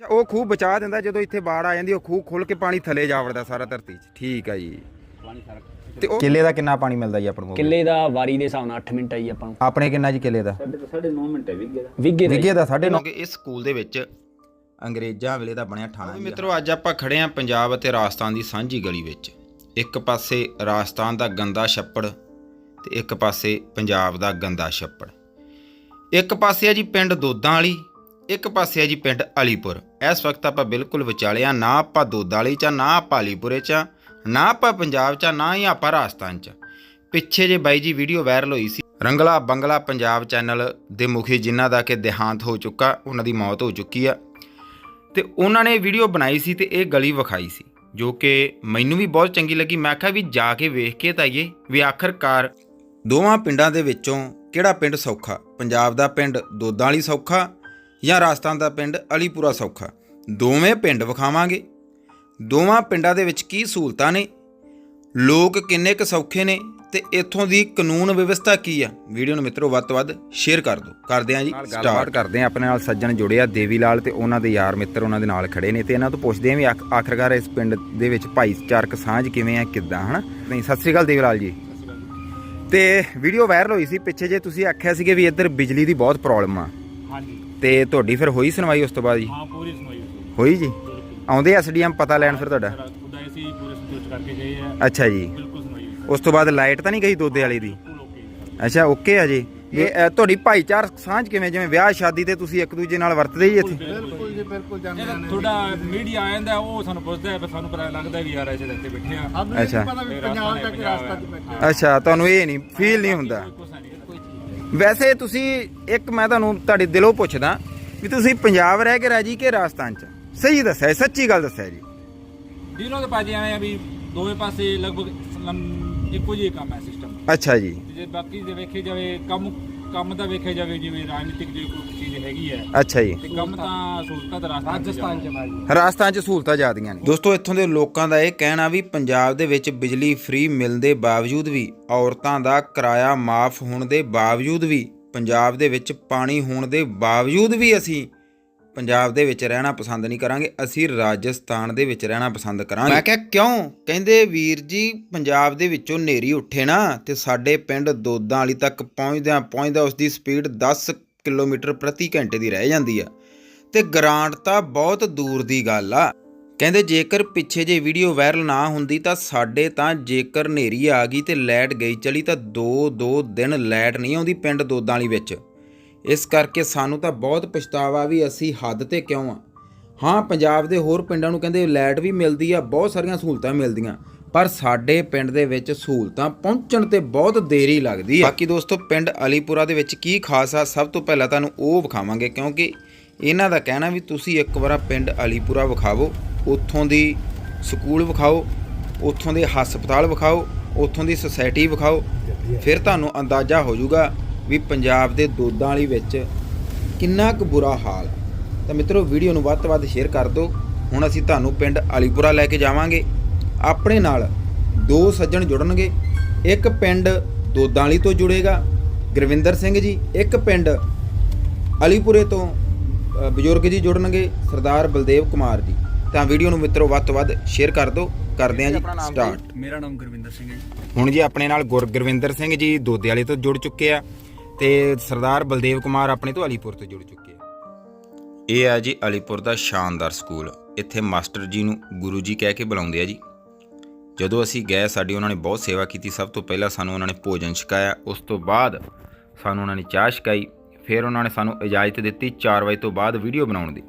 ਅੱਛਾ ਉਹ ਖੂਹ ਬਚਾ ਦਿੰਦਾ ਜਦੋਂ ਇੱਥੇ ਬਾੜ ਆ ਜਾਂਦੀ ਉਹ ਖੂਹ ਖੁੱਲ ਕੇ ਪਾਣੀ ਥੱਲੇ ਜਾ ਵੜਦਾ ਸਾਰਾ ਧਰਤੀ 'ਚ। ਠੀਕ ਆ ਜੀ। ਤੇ ਉਹ ਕਿੱਲੇ ਦਾ ਕਿੰਨਾ ਪਾਣੀ ਮਿਲਦਾ ਜੀ ਆਪਾਂ ਨੂੰ ਕਿੱਲੇ ਦਾ ਵਾਰੀ ਦੇ ਹਿਸਾਬ ਨਾਲ 8 ਮਿੰਟ ਆਈ ਆਪਾਂ ਨੂੰ। ਆਪਣੇ ਕਿੰਨਾ ਜੀ ਕਿੱਲੇ ਦਾ? ਵਿਗੇ ਦਾ। ਵਿਗੇ ਦਾ ਸਾਢੇ ਨੌ। ਇਸ ਸਕੂਲ ਦੇ ਵਿੱਚ ਅੰਗਰੇਜ਼ਾਂ ਵੇਲੇ ਦਾ ਬਣਿਆ ਠਾਣਾ ਮਿੱਤਰੋ ਅੱਜ ਆਪਾਂ ਖੜੇ ਆਂ ਪੰਜਾਬ ਅਤੇ ਰਾਜਸਥਾਨ ਦੀ ਸਾਂਝੀ ਗਲੀ ਵਿੱਚ। ਇੱਕ ਪਾਸੇ ਰਾਜਸਥਾਨ ਦਾ ਗੰਦਾ ਛੱਪੜ ਤੇ ਇੱਕ ਪਾਸੇ ਪੰਜਾਬ ਦਾ ਗੰਦਾ ਛੱਪੜ। ਇੱਕ ਪਾਸੇ ਆ ਜੀ ਪਿੰਡ ਦੋਦਾਂ ਵਾਲੀ ਇੱਕ ਪਾਸੇ ਆ ਜੀ ਪਿੰਡ ਅਲੀਪੁਰ। ਇਸ ਵਕਤ ਆਪਾਂ ਬਿਲਕੁਲ ਵਿਚਾਲੇ ਆ ਨਾ ਆਪਾਂ ਦੋਦਾਂ ਵਾਲੀ ਚ ਆ, ਨਾ ਆਪਾਂ ਅਲੀਪੁਰੇ ਚ ਆ, ਨਾ ਆਪਾਂ ਪੰਜਾਬ ਚ ਆ, ਨਾ ਹੀ ਆਪਾਂ ਰਾਜਸਥਾਨ ਚ ਪਿੱਛੇ ਜੇ ਬਾਈ ਜੀ ਵੀਡੀਓ ਵਾਇਰਲ ਹੋਈ ਸੀ ਰੰਗਲਾ ਬੰਗਲਾ ਪੰਜਾਬ ਚੈਨਲ ਦੇ ਮੁਖੀ ਜਿਨ੍ਹਾਂ ਦਾ ਕਿ ਦੇਹਾਂਤ ਹੋ ਚੁੱਕਾ ਉਹਨਾਂ ਦੀ ਮੌਤ ਹੋ ਚੁੱਕੀ ਆ। ਤੇ ਉਹਨਾਂ ਨੇ ਵੀਡੀਓ ਬਣਾਈ ਸੀ ਤੇ ਇਹ ਗਲੀ ਵਿਖਾਈ ਸੀ ਜੋ ਕਿ ਮੈਨੂੰ ਵੀ ਬਹੁਤ ਚੰਗੀ ਲੱਗੀ। ਮੈਂ ਆਖਿਆ ਵੀ ਜਾ ਕੇ ਵੇਖ ਕੇ ਤਾਂ ਆਈਏ ਵੀ ਆਖਰਕਾਰ ਦੋਵਾਂ ਪਿੰਡਾਂ ਦੇ ਵਿੱਚੋਂ ਕਿਹੜਾ ਪਿੰਡ ਸੌਖਾ? ਪੰਜਾਬ ਦਾ ਪਿੰਡ ਦੋਦਾਂ ਵਾਲੀ ਸੌਖਾ ਜਾਂ ਰਾਜਸਥਾਨ ਦਾ ਪਿੰਡ ਅਲੀਪੁਰਾ ਸੌਖਾ? ਦੋਵੇਂ ਪਿੰਡ ਵਿਖਾਵਾਂਗੇ। ਦੋਵਾਂ ਪਿੰਡਾਂ ਦੇ ਵਿੱਚ ਕੀ ਸਹੂਲਤਾਂ ਨੇ? ਲੋਕ ਕਿੰਨੇ ਕੁ ਸੌਖੇ ਨੇ ਤੇ ਇੱਥੋਂ ਦੀ ਕਾਨੂੰਨ ਵਿਵਸਥਾ ਕੀ ਆ? ਵੀਡੀਓ ਨੂੰ ਮਿੱਤਰੋ ਵੱਧ ਤੋਂ ਵੱਧ ਸ਼ੇਅਰ ਕਰ ਦਿਓ। ਕਰਦੇ ਆਂ ਜੀ ਸਟਾਰਟ ਕਰਦੇ ਆਂ ਆਪਣੇ ਨਾਲ ਸੱਜਣ ਜੁੜੇ ਆ ਦੇਵੀ ਲਾਲ ਤੇ ਉਹਨਾਂ ਦੇ ਯਾਰ ਮਿੱਤਰ ਉਹਨਾਂ ਦੇ ਨਾਲ ਖੜੇ ਨੇ ਤੇ ਇਹਨਾਂ ਤੋਂ ਪੁੱਛਦੇ ਆਂ ਵੀ ਆਖ- ਆਖਰਕਾਰ ਇਸ ਪਿੰਡ ਦੇ ਵਿੱਚ ਭਾਈਚਾਰਕ ਸਾਂਝ ਕਿਵੇਂ ਆ ਕਿੱਦਾਂ ਹਨਾ? ਨਹੀਂ ਸਤਿ ਸ੍ਰੀ ਅਕਾਲ ਦੇਵੀ ਲਾਲ ਜੀ। ਤੇ ਵੀਡੀਓ ਵਾਇਰਲ ਹੋਈ ਸੀ ਪਿੱਛੇ ਜੇ ਤੁਸੀਂ ਆਖਿਆ ਸੀਗੇ ਵੀ ਇੱਧਰ ਬਿਜਲੀ ਦੀ ਬਹੁਤ ਪ੍ਰੋਬਲਮ ਆ। ਹਾਂਜੀ। ਤੇ ਤੁਹਾਡੀ ਫਿਰ ਹੋਈ ਸੁਣਵਾਈ ਉਸ ਤੋਂ ਬਾਅਦ ਜੀ? ਹਾਂ ਪੂਰੀ ਸੁਣਾਈ ਹੋਈ ਹੋਈ ਜੀ? ਆਉਂਦੇ ਐਸਡੀਐਮ ਪਤਾ ਲੈਣ ਫਿਰ ਤੁਹਾਡਾ? ਖੁਦਾ ਅਸੀਂ ਪੂਰੇ ਸੰਤੁਸ਼ਟ ਕਰਕੇ ਗਏ ਆ। ਅੱਛਾ ਜੀ। ਬਿਲਕੁਲ ਸੁਣਾਈ ਹੋਈ। ਉਸ ਤੋਂ ਬਾਅਦ ਲਾਈਟ ਤਾਂ ਨਹੀਂ ਗਈ ਦੋਦੇ ਵਾਲੀ ਦੀ? ਅੱਛਾ ਓਕੇ ਆ ਜੀ। ਇਹ ਤੁਹਾਡੀ ਭਾਈਚਾਰਕ ਸਾਂਝ ਕਿਵੇਂ ਜਿਵੇਂ ਵਿਆਹ ਸ਼ਾਦੀ ਤੇ ਤੁਸੀਂ ਇੱਕ ਦੂਜੇ ਨਾਲ ਵਰਤਦੇ ਹੀ ਇੱਥੇ? ਬਿਲਕੁਲ ਜੀ ਬਿਲਕੁਲ ਜਾਂਦੇ ਨੇ ਥੋੜਾ ਮੀਡੀਆ ਆ ਜਾਂਦਾ ਉਹ ਸਾਨੂੰ ਪੁੱਛਦਾ ਹੈ ਫਿਰ ਸਾਨੂੰ ਪਤਾ ਲੱਗਦਾ ਵੀ ਯਾਰ ਐਸੇ ਇੱਥੇ ਬੈਠੇ ਆ। ਅੱਛਾ। ਪੰਜਾਬ ਤੱਕ ਰਾਸਤਾ ਚ ਬੈਠੇ ਅੱਛਾ ਤੁਹਾਨੂੰ ਇਹ ਨਹੀਂ ਫੀਲ ਨਹੀਂ ਹੁੰਦਾ। ਵੈਸੇ ਤੁਸੀਂ ਇੱਕ ਮੈਂ ਤੁਹਾਨੂੰ ਤੁਹਾਡੇ ਦਿਲੋਂ ਪੁੱਛਦਾ ਵੀ ਤੁਸੀਂ ਪੰਜਾਬ ਰਹਿ ਕੇ ਰਾਜੀ ਕਿ ਰਾਜਸਥਾਨ ਚ? ਸਹੀ ਦੱਸਿਆ ਸੱਚੀ ਗੱਲ ਦੱਸਿਆ ਜੀ। ਦਿਨੋਂ ਦੇ ਪਾਜੀ ਆਏ ਆ ਵੀ ਦੋਵੇਂ ਪਾਸੇ ਲਗਭਗ ਇੱਕੋ ਜਿਹੀ ਕੰਮ ਹੈ ਸਿਸਟਮ ਅੱਛਾ ਜੀ। ਜੇ ਬਾਕੀ ਜੇ ਵੇਖੇ ਜਾਵੇ ਕੰਮ ਕੰਮ ਦਾ ਵੇਖਿਆ ਜਾਵੇ ਜਿਵੇਂ ਰਾਜਨੀਤਿਕ ਜੇ ਕੋਈ ਚੀਜ਼ ਹੈਗੀ ਹੈ। ਅੱਛਾ ਜੀ। ਤੇ ਕੰਮ ਤਾਂ ਸਹੂਲਤਾਂ ਦਾ ਰਾਜਸਥਾਨ ਚ ਭਾਜੀ। ਰਾਜਸਥਾਨ 'ਚ ਸਹੂਲਤਾਂ ਜ਼ਿਆਦੀਆਂ ਨੇ। ਦੋਸਤੋ ਇੱਥੋਂ ਦੇ ਲੋਕਾਂ ਦਾ ਇਹ ਕਹਿਣਾ ਵੀ ਪੰਜਾਬ ਦੇ ਵਿੱਚ ਬਿਜਲੀ ਫ੍ਰੀ ਮਿਲਣ ਦੇ ਬਾਵਜੂਦ ਵੀ ਔਰਤਾਂ ਦਾ ਕਿਰਾਇਆ ਮਾਫ ਹੋਣ ਦੇ ਬਾਵਜੂਦ ਵੀ ਪੰਜਾਬ ਦੇ ਵਿੱਚ ਪਾਣੀ ਹੋਣ ਦੇ ਬਾਵਜੂਦ ਵੀ ਅਸੀਂ ਪੰਜਾਬ ਦੇ ਵਿੱਚ ਰਹਿਣਾ ਪਸੰਦ ਨਹੀਂ ਕਰਾਂਗੇ, ਅਸੀਂ ਰਾਜਸਥਾਨ ਦੇ ਵਿੱਚ ਰਹਿਣਾ ਪਸੰਦ ਕਰਾਂਗੇ। ਮੈਂ ਕਿਹਾ, ਕਿਉਂ? ਕਹਿੰਦੇ ਵੀਰ ਜੀ, ਪੰਜਾਬ ਦੇ ਵਿੱਚੋਂ ਨੇਰੀ ਉੱਠੇ ਨਾ, ਤੇ ਸਾਡੇ ਪਿੰਡ ਦੋਦਾਂ ਵਾਲੀ ਤੱਕ ਪਹੁੰਚਦਿਆਂ ਪਹੁੰਚਦਾ ਉਸ ਦੀ ਸਪੀਡ 10 ਕਿਲੋਮੀਟਰ ਪ੍ਰਤੀ ਘੰਟੇ ਦੀ ਰਹਿ ਜਾਂਦੀ ਆ। ਤੇ ਗ੍ਰਾਂਟ ਤਾਂ ਬਹੁਤ ਦੂਰ ਦੀ ਗੱਲ ਆ। ਕਹਿੰਦੇ, ਜੇਕਰ ਪਿੱਛੇ ਜੇ ਵੀਡੀਓ ਵਾਇਰਲ ਨਾ ਹੁੰਦੀ ਤਾਂ ਸਾਡੇ ਤਾਂ ਜੇਕਰ ਹਨੇਰੀ ਆ ਗਈ ਤੇ ਲਾਈਟ ਗਈ ਚਲੀ ਤਾਂ 2-2 ਦਿਨ ਲਾਈਟ ਨਹੀਂ ਆਉਂਦੀ ਪਿੰਡ ਦੋਦਾਂ ਵਾਲੀ ਵਿੱਚ। ਇਸ ਕਰਕੇ ਸਾਨੂੰ ਤਾਂ ਬਹੁਤ ਪਛਤਾਵਾ ਵੀ ਅਸੀਂ ਹੱਦ ਤੇ ਕਿਉਂ ਆ? ਹਾਂ, ਪੰਜਾਬ ਦੇ ਹੋਰ ਪਿੰਡਾਂ ਨੂੰ ਕਹਿੰਦੇ ਲਾਈਟ ਵੀ ਮਿਲਦੀ ਆ, ਬਹੁਤ ਸਾਰੀਆਂ ਸਹੂਲਤਾਂ ਮਿਲਦੀਆਂ, ਪਰ ਸਾਡੇ ਪਿੰਡ ਦੇ ਵਿੱਚ ਸਹੂਲਤਾਂ ਪਹੁੰਚਣ ਤੇ ਬਹੁਤ ਦੇਰੀ ਲੱਗਦੀ ਆ। ਬਾਕੀ ਦੋਸਤੋ, ਪਿੰਡ ਅਲੀਪੁਰਾ ਦੇ ਵਿੱਚ ਕੀ ਖਾਸ ਆ, ਸਭ ਤੋਂ ਪਹਿਲਾਂ ਤੁਹਾਨੂੰ ਉਹ ਵਿਖਾਵਾਂਗੇ, ਕਿਉਂਕਿ ਇਹਨਾਂ ਦਾ ਕਹਿਣਾ ਵੀ ਤੁਸੀਂ ਇੱਕ ਵਾਰ ਪਿੰਡ ਅਲੀਪੁਰਾ ਵਿਖਾਵੋ, ਉੱਥੋਂ ਦੀ ਸਕੂਲ ਵਿਖਾਓ, ਉੱਥੋਂ ਦੇ ਹਸਪਤਾਲ ਵਿਖਾਓ, ਉੱਥੋਂ ਦੀ ਸੁਸਾਇਟੀ ਵਿਖਾਓ, ਫਿਰ ਤੁਹਾਨੂੰ ਅੰਦਾਜ਼ਾ ਹੋ ਜਾਊਗਾ ਵੀ ਪੰਜਾਬ ਦੇ ਦੋਦਾਂ ਵਾਲੀ ਵਿੱਚ ਕਿੰਨਾ ਕੁ ਬੁਰਾ ਹਾਲ ਆ। ਤਾਂ ਮਿੱਤਰੋ ਵੀਡੀਓ ਨੂੰ ਵੱਧ ਤੋਂ ਵੱਧ ਸ਼ੇਅਰ ਕਰ ਦਿਓ। ਹੁਣ ਅਸੀਂ ਤੁਹਾਨੂੰ ਪਿੰਡ ਅਲੀਪੁਰਾ ਲੈ ਕੇ ਜਾਵਾਂਗੇ। ਆਪਣੇ ਨਾਲ ਦੋ ਸੱਜਣ ਜੁੜਨਗੇ। ਇੱਕ ਪਿੰਡ ਦੋਦਾਂ ਵਾਲੀ ਤੋਂ ਜੁੜੇਗਾ ਗੁਰਵਿੰਦਰ ਸਿੰਘ ਜੀ। ਇੱਕ ਪਿੰਡ ਅਲੀਪੁਰੇ ਤੋਂ ਬਜ਼ੁਰਗ ਜੀ ਜੁੜਨਗੇ ਸਰਦਾਰ ਬਲਦੇਵ ਕੁਮਾਰ ਜੀ। ਤਾਂ ਵੀਡੀਓ ਨੂੰ ਮਿੱਤਰੋ ਵੱਧ ਤੋਂ ਵੱਧ ਸ਼ੇਅਰ ਕਰ ਦਿਓ। ਕਰਦੇ ਹਾਂ ਜੀ ਸਟਾਰਟ ਮੇਰਾ ਨਾਮ ਗੁਰਵਿੰਦਰ ਸਿੰਘ ਹੈ ਜੀ। ਹੁਣ ਜੀ ਆਪਣੇ ਨਾਲ ਗੁਰ ਗੁਰਵਿੰਦਰ ਸਿੰਘ ਜੀ ਦੋਦੇ ਵਾਲੇ ਤੋਂ ਜੁੜ ਚੁੱਕੇ ਆ। ਤੇ ਸਰਦਾਰ ਬਲਦੇਵ ਕੁਮਾਰ ਆਪਣੇ ਤੋਂ ਅਲੀਪੁਰ ਤੋਂ ਜੁੜ ਚੁੱਕੇ ਆ। ਇਹ ਆ ਜੀ ਅਲੀਪੁਰ ਦਾ ਸ਼ਾਨਦਾਰ ਸਕੂਲ। ਇੱਥੇ ਮਾਸਟਰ ਜੀ ਨੂੰ ਗੁਰੂ ਜੀ ਕਹਿ ਕੇ ਬੁਲਾਉਂਦੇ ਆ ਜੀ। ਜਦੋਂ ਅਸੀਂ ਗਏ, ਸਾਡੀ ਉਹਨਾਂ ਨੇ ਬਹੁਤ ਸੇਵਾ ਕੀਤੀ। ਸਭ ਤੋਂ ਪਹਿਲਾਂ ਸਾਨੂੰ ਉਹਨਾਂ ਨੇ ਭੋਜਨ ਛਕਾਇਆ। ਉਸ ਤੋਂ ਬਾਅਦ ਸਾਨੂੰ ਉਹਨਾਂ ਨੇ ਚਾਹ ਛਕਾਈ। ਫਿਰ ਉਹਨਾਂ ਨੇ ਸਾਨੂੰ ਇਜਾਜ਼ਤ ਦਿੱਤੀ। 4 ਵਜੇ ਤੋਂ ਬਾਅਦ ਵੀਡੀਓ ਬਣਾਉਣ ਦੀ।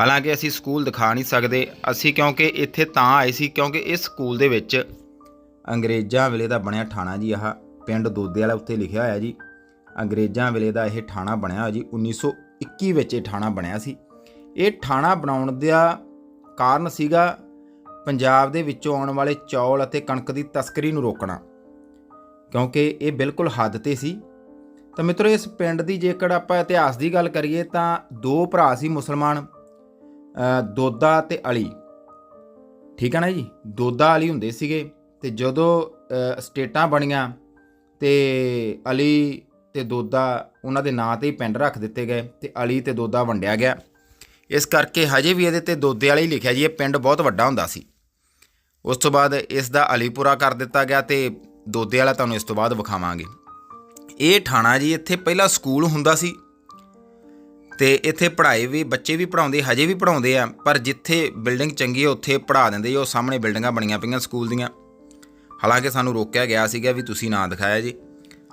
ਹਾਲਾਂਕਿ ਅਸੀਂ ਸਕੂਲ ਦਿਖਾ ਨਹੀਂ ਸਕਦੇ। ਅਸੀਂ ਕਿਉਂਕਿ ਇੱਥੇ ਤਾਂ ਆਏ ਸੀ, ਕਿਉਂਕਿ ਇਸ ਸਕੂਲ ਦੇ ਵਿੱਚ ਅੰਗਰੇਜ਼ਾਂ ਵੇਲੇ ਦਾ ਬਣਿਆ ਥਾਣਾ ਜੀ। ਆਹ ਪਿੰਡ ਦੋਦੇ ਵਾਲਾ ਉੱਤੇ ਲਿਖਿਆ ਹੋਇਆ ਜੀ। ਅੰਗਰੇਜ਼ਾਂ ਵੇਲੇ ਦਾ ਇਹ ਠਾਣਾ ਬਣਿਆ ਹੋਇਆ ਜੀ 1921 ਵਿੱਚ ਇਹ ਠਾਣਾ ਬਣਿਆ ਸੀ। ਇਹ ਠਾਣਾ ਬਣਾਉਣ ਦਾ ਕਾਰਨ ਸੀਗਾ ਪੰਜਾਬ ਦੇ ਵਿੱਚੋਂ ਆਉਣ ਵਾਲੇ ਚੌਲ ਅਤੇ ਕਣਕ ਦੀ ਤਸਕਰੀ ਨੂੰ ਰੋਕਣਾ। ਕਿਉਂਕਿ ਇਹ ਬਿਲਕੁਲ ਹੱਦ ਤੇ ਸੀ। ਤਾਂ ਮਿੱਤਰੋ, ਇਸ ਪਿੰਡ ਦੀ ਜੇਕਰ ਆਪਾਂ ਇਤਿਹਾਸ ਦੀ ਗੱਲ ਕਰੀਏ ਤਾਂ ਦੋ ਭਰਾ ਸੀ ਮੁਸਲਮਾਨ ਦੋਦਾ ਤੇ ਅਲੀ। ਠੀਕ ਹੈ ਨਾ ਜੀ? ਦੋਦਾ ਅਲੀ ਹੁੰਦੇ ਸੀਗੇ ਤੇ ਜਦੋਂ ਸਟੇਟਾਂ ਬਣੀਆਂ ਤੇ ਅਲੀ ਤੇ ਦੋਦਾ ਉਹਨਾਂ ਦੇ ਨਾਂ ਤੇ ਹੀ ਪਿੰਡ ਰੱਖ ਦਿੱਤੇ ਗਏ ਤੇ ਅਲੀ ਤੇ ਦੋਦਾ ਵੰਡਿਆ ਗਿਆ। ਇਸ ਕਰਕੇ ਹਜੇ ਵੀ ਇਹਦੇ ਤੇ ਦੋਦੇ ਵਾਲਾ ਹੀ ਲਿਖਿਆ ਜੀ, ਇਹ ਪਿੰਡ ਬਹੁਤ ਵੱਡਾ ਹੁੰਦਾ ਸੀ। ਉਸ ਤੋਂ ਬਾਅਦ ਇਸ ਦਾ ਅਲੀਪੁਰਾ ਕਰ ਦਿੱਤਾ ਗਿਆ ਤੇ ਦੋਦੇ ਵਾਲਾ ਤੁਹਾਨੂੰ ਇਸ ਤੋਂ ਬਾਅਦ ਵਿਖਾਵਾਂਗੇ। ਇਹ ਠਾਣਾ ਜੀ, ਇੱਥੇ ਪਹਿਲਾਂ ਸਕੂਲ ਹੁੰਦਾ ਸੀ ਤੇ ਇੱਥੇ ਪੜ੍ਹਾਈ ਵੀ, ਬੱਚੇ ਵੀ ਪੜਾਉਂਦੇ ਹਜੇ ਵੀ ਪੜਾਉਂਦੇ ਆ, ਪਰ ਜਿੱਥੇ ਬਿਲਡਿੰਗ ਚੰਗੀ ਹੈ ਉੱਥੇ ਪੜ੍ਹਾ ਦਿੰਦੇ ਜੀ, ਉਹ ਸਾਹਮਣੇ ਬਿਲਡਿੰਗਾਂ ਬਣੀਆਂ ਪਈਆਂ ਸਕੂਲ ਦੀਆਂ। ਹਾਲਾਂਕਿ ਸਾਨੂੰ ਰੋਕਿਆ ਗਿਆ ਸੀਗਾ ਵੀ ਤੁਸੀਂ ਨਾ ਦਿਖਾਇਆ ਜੀ।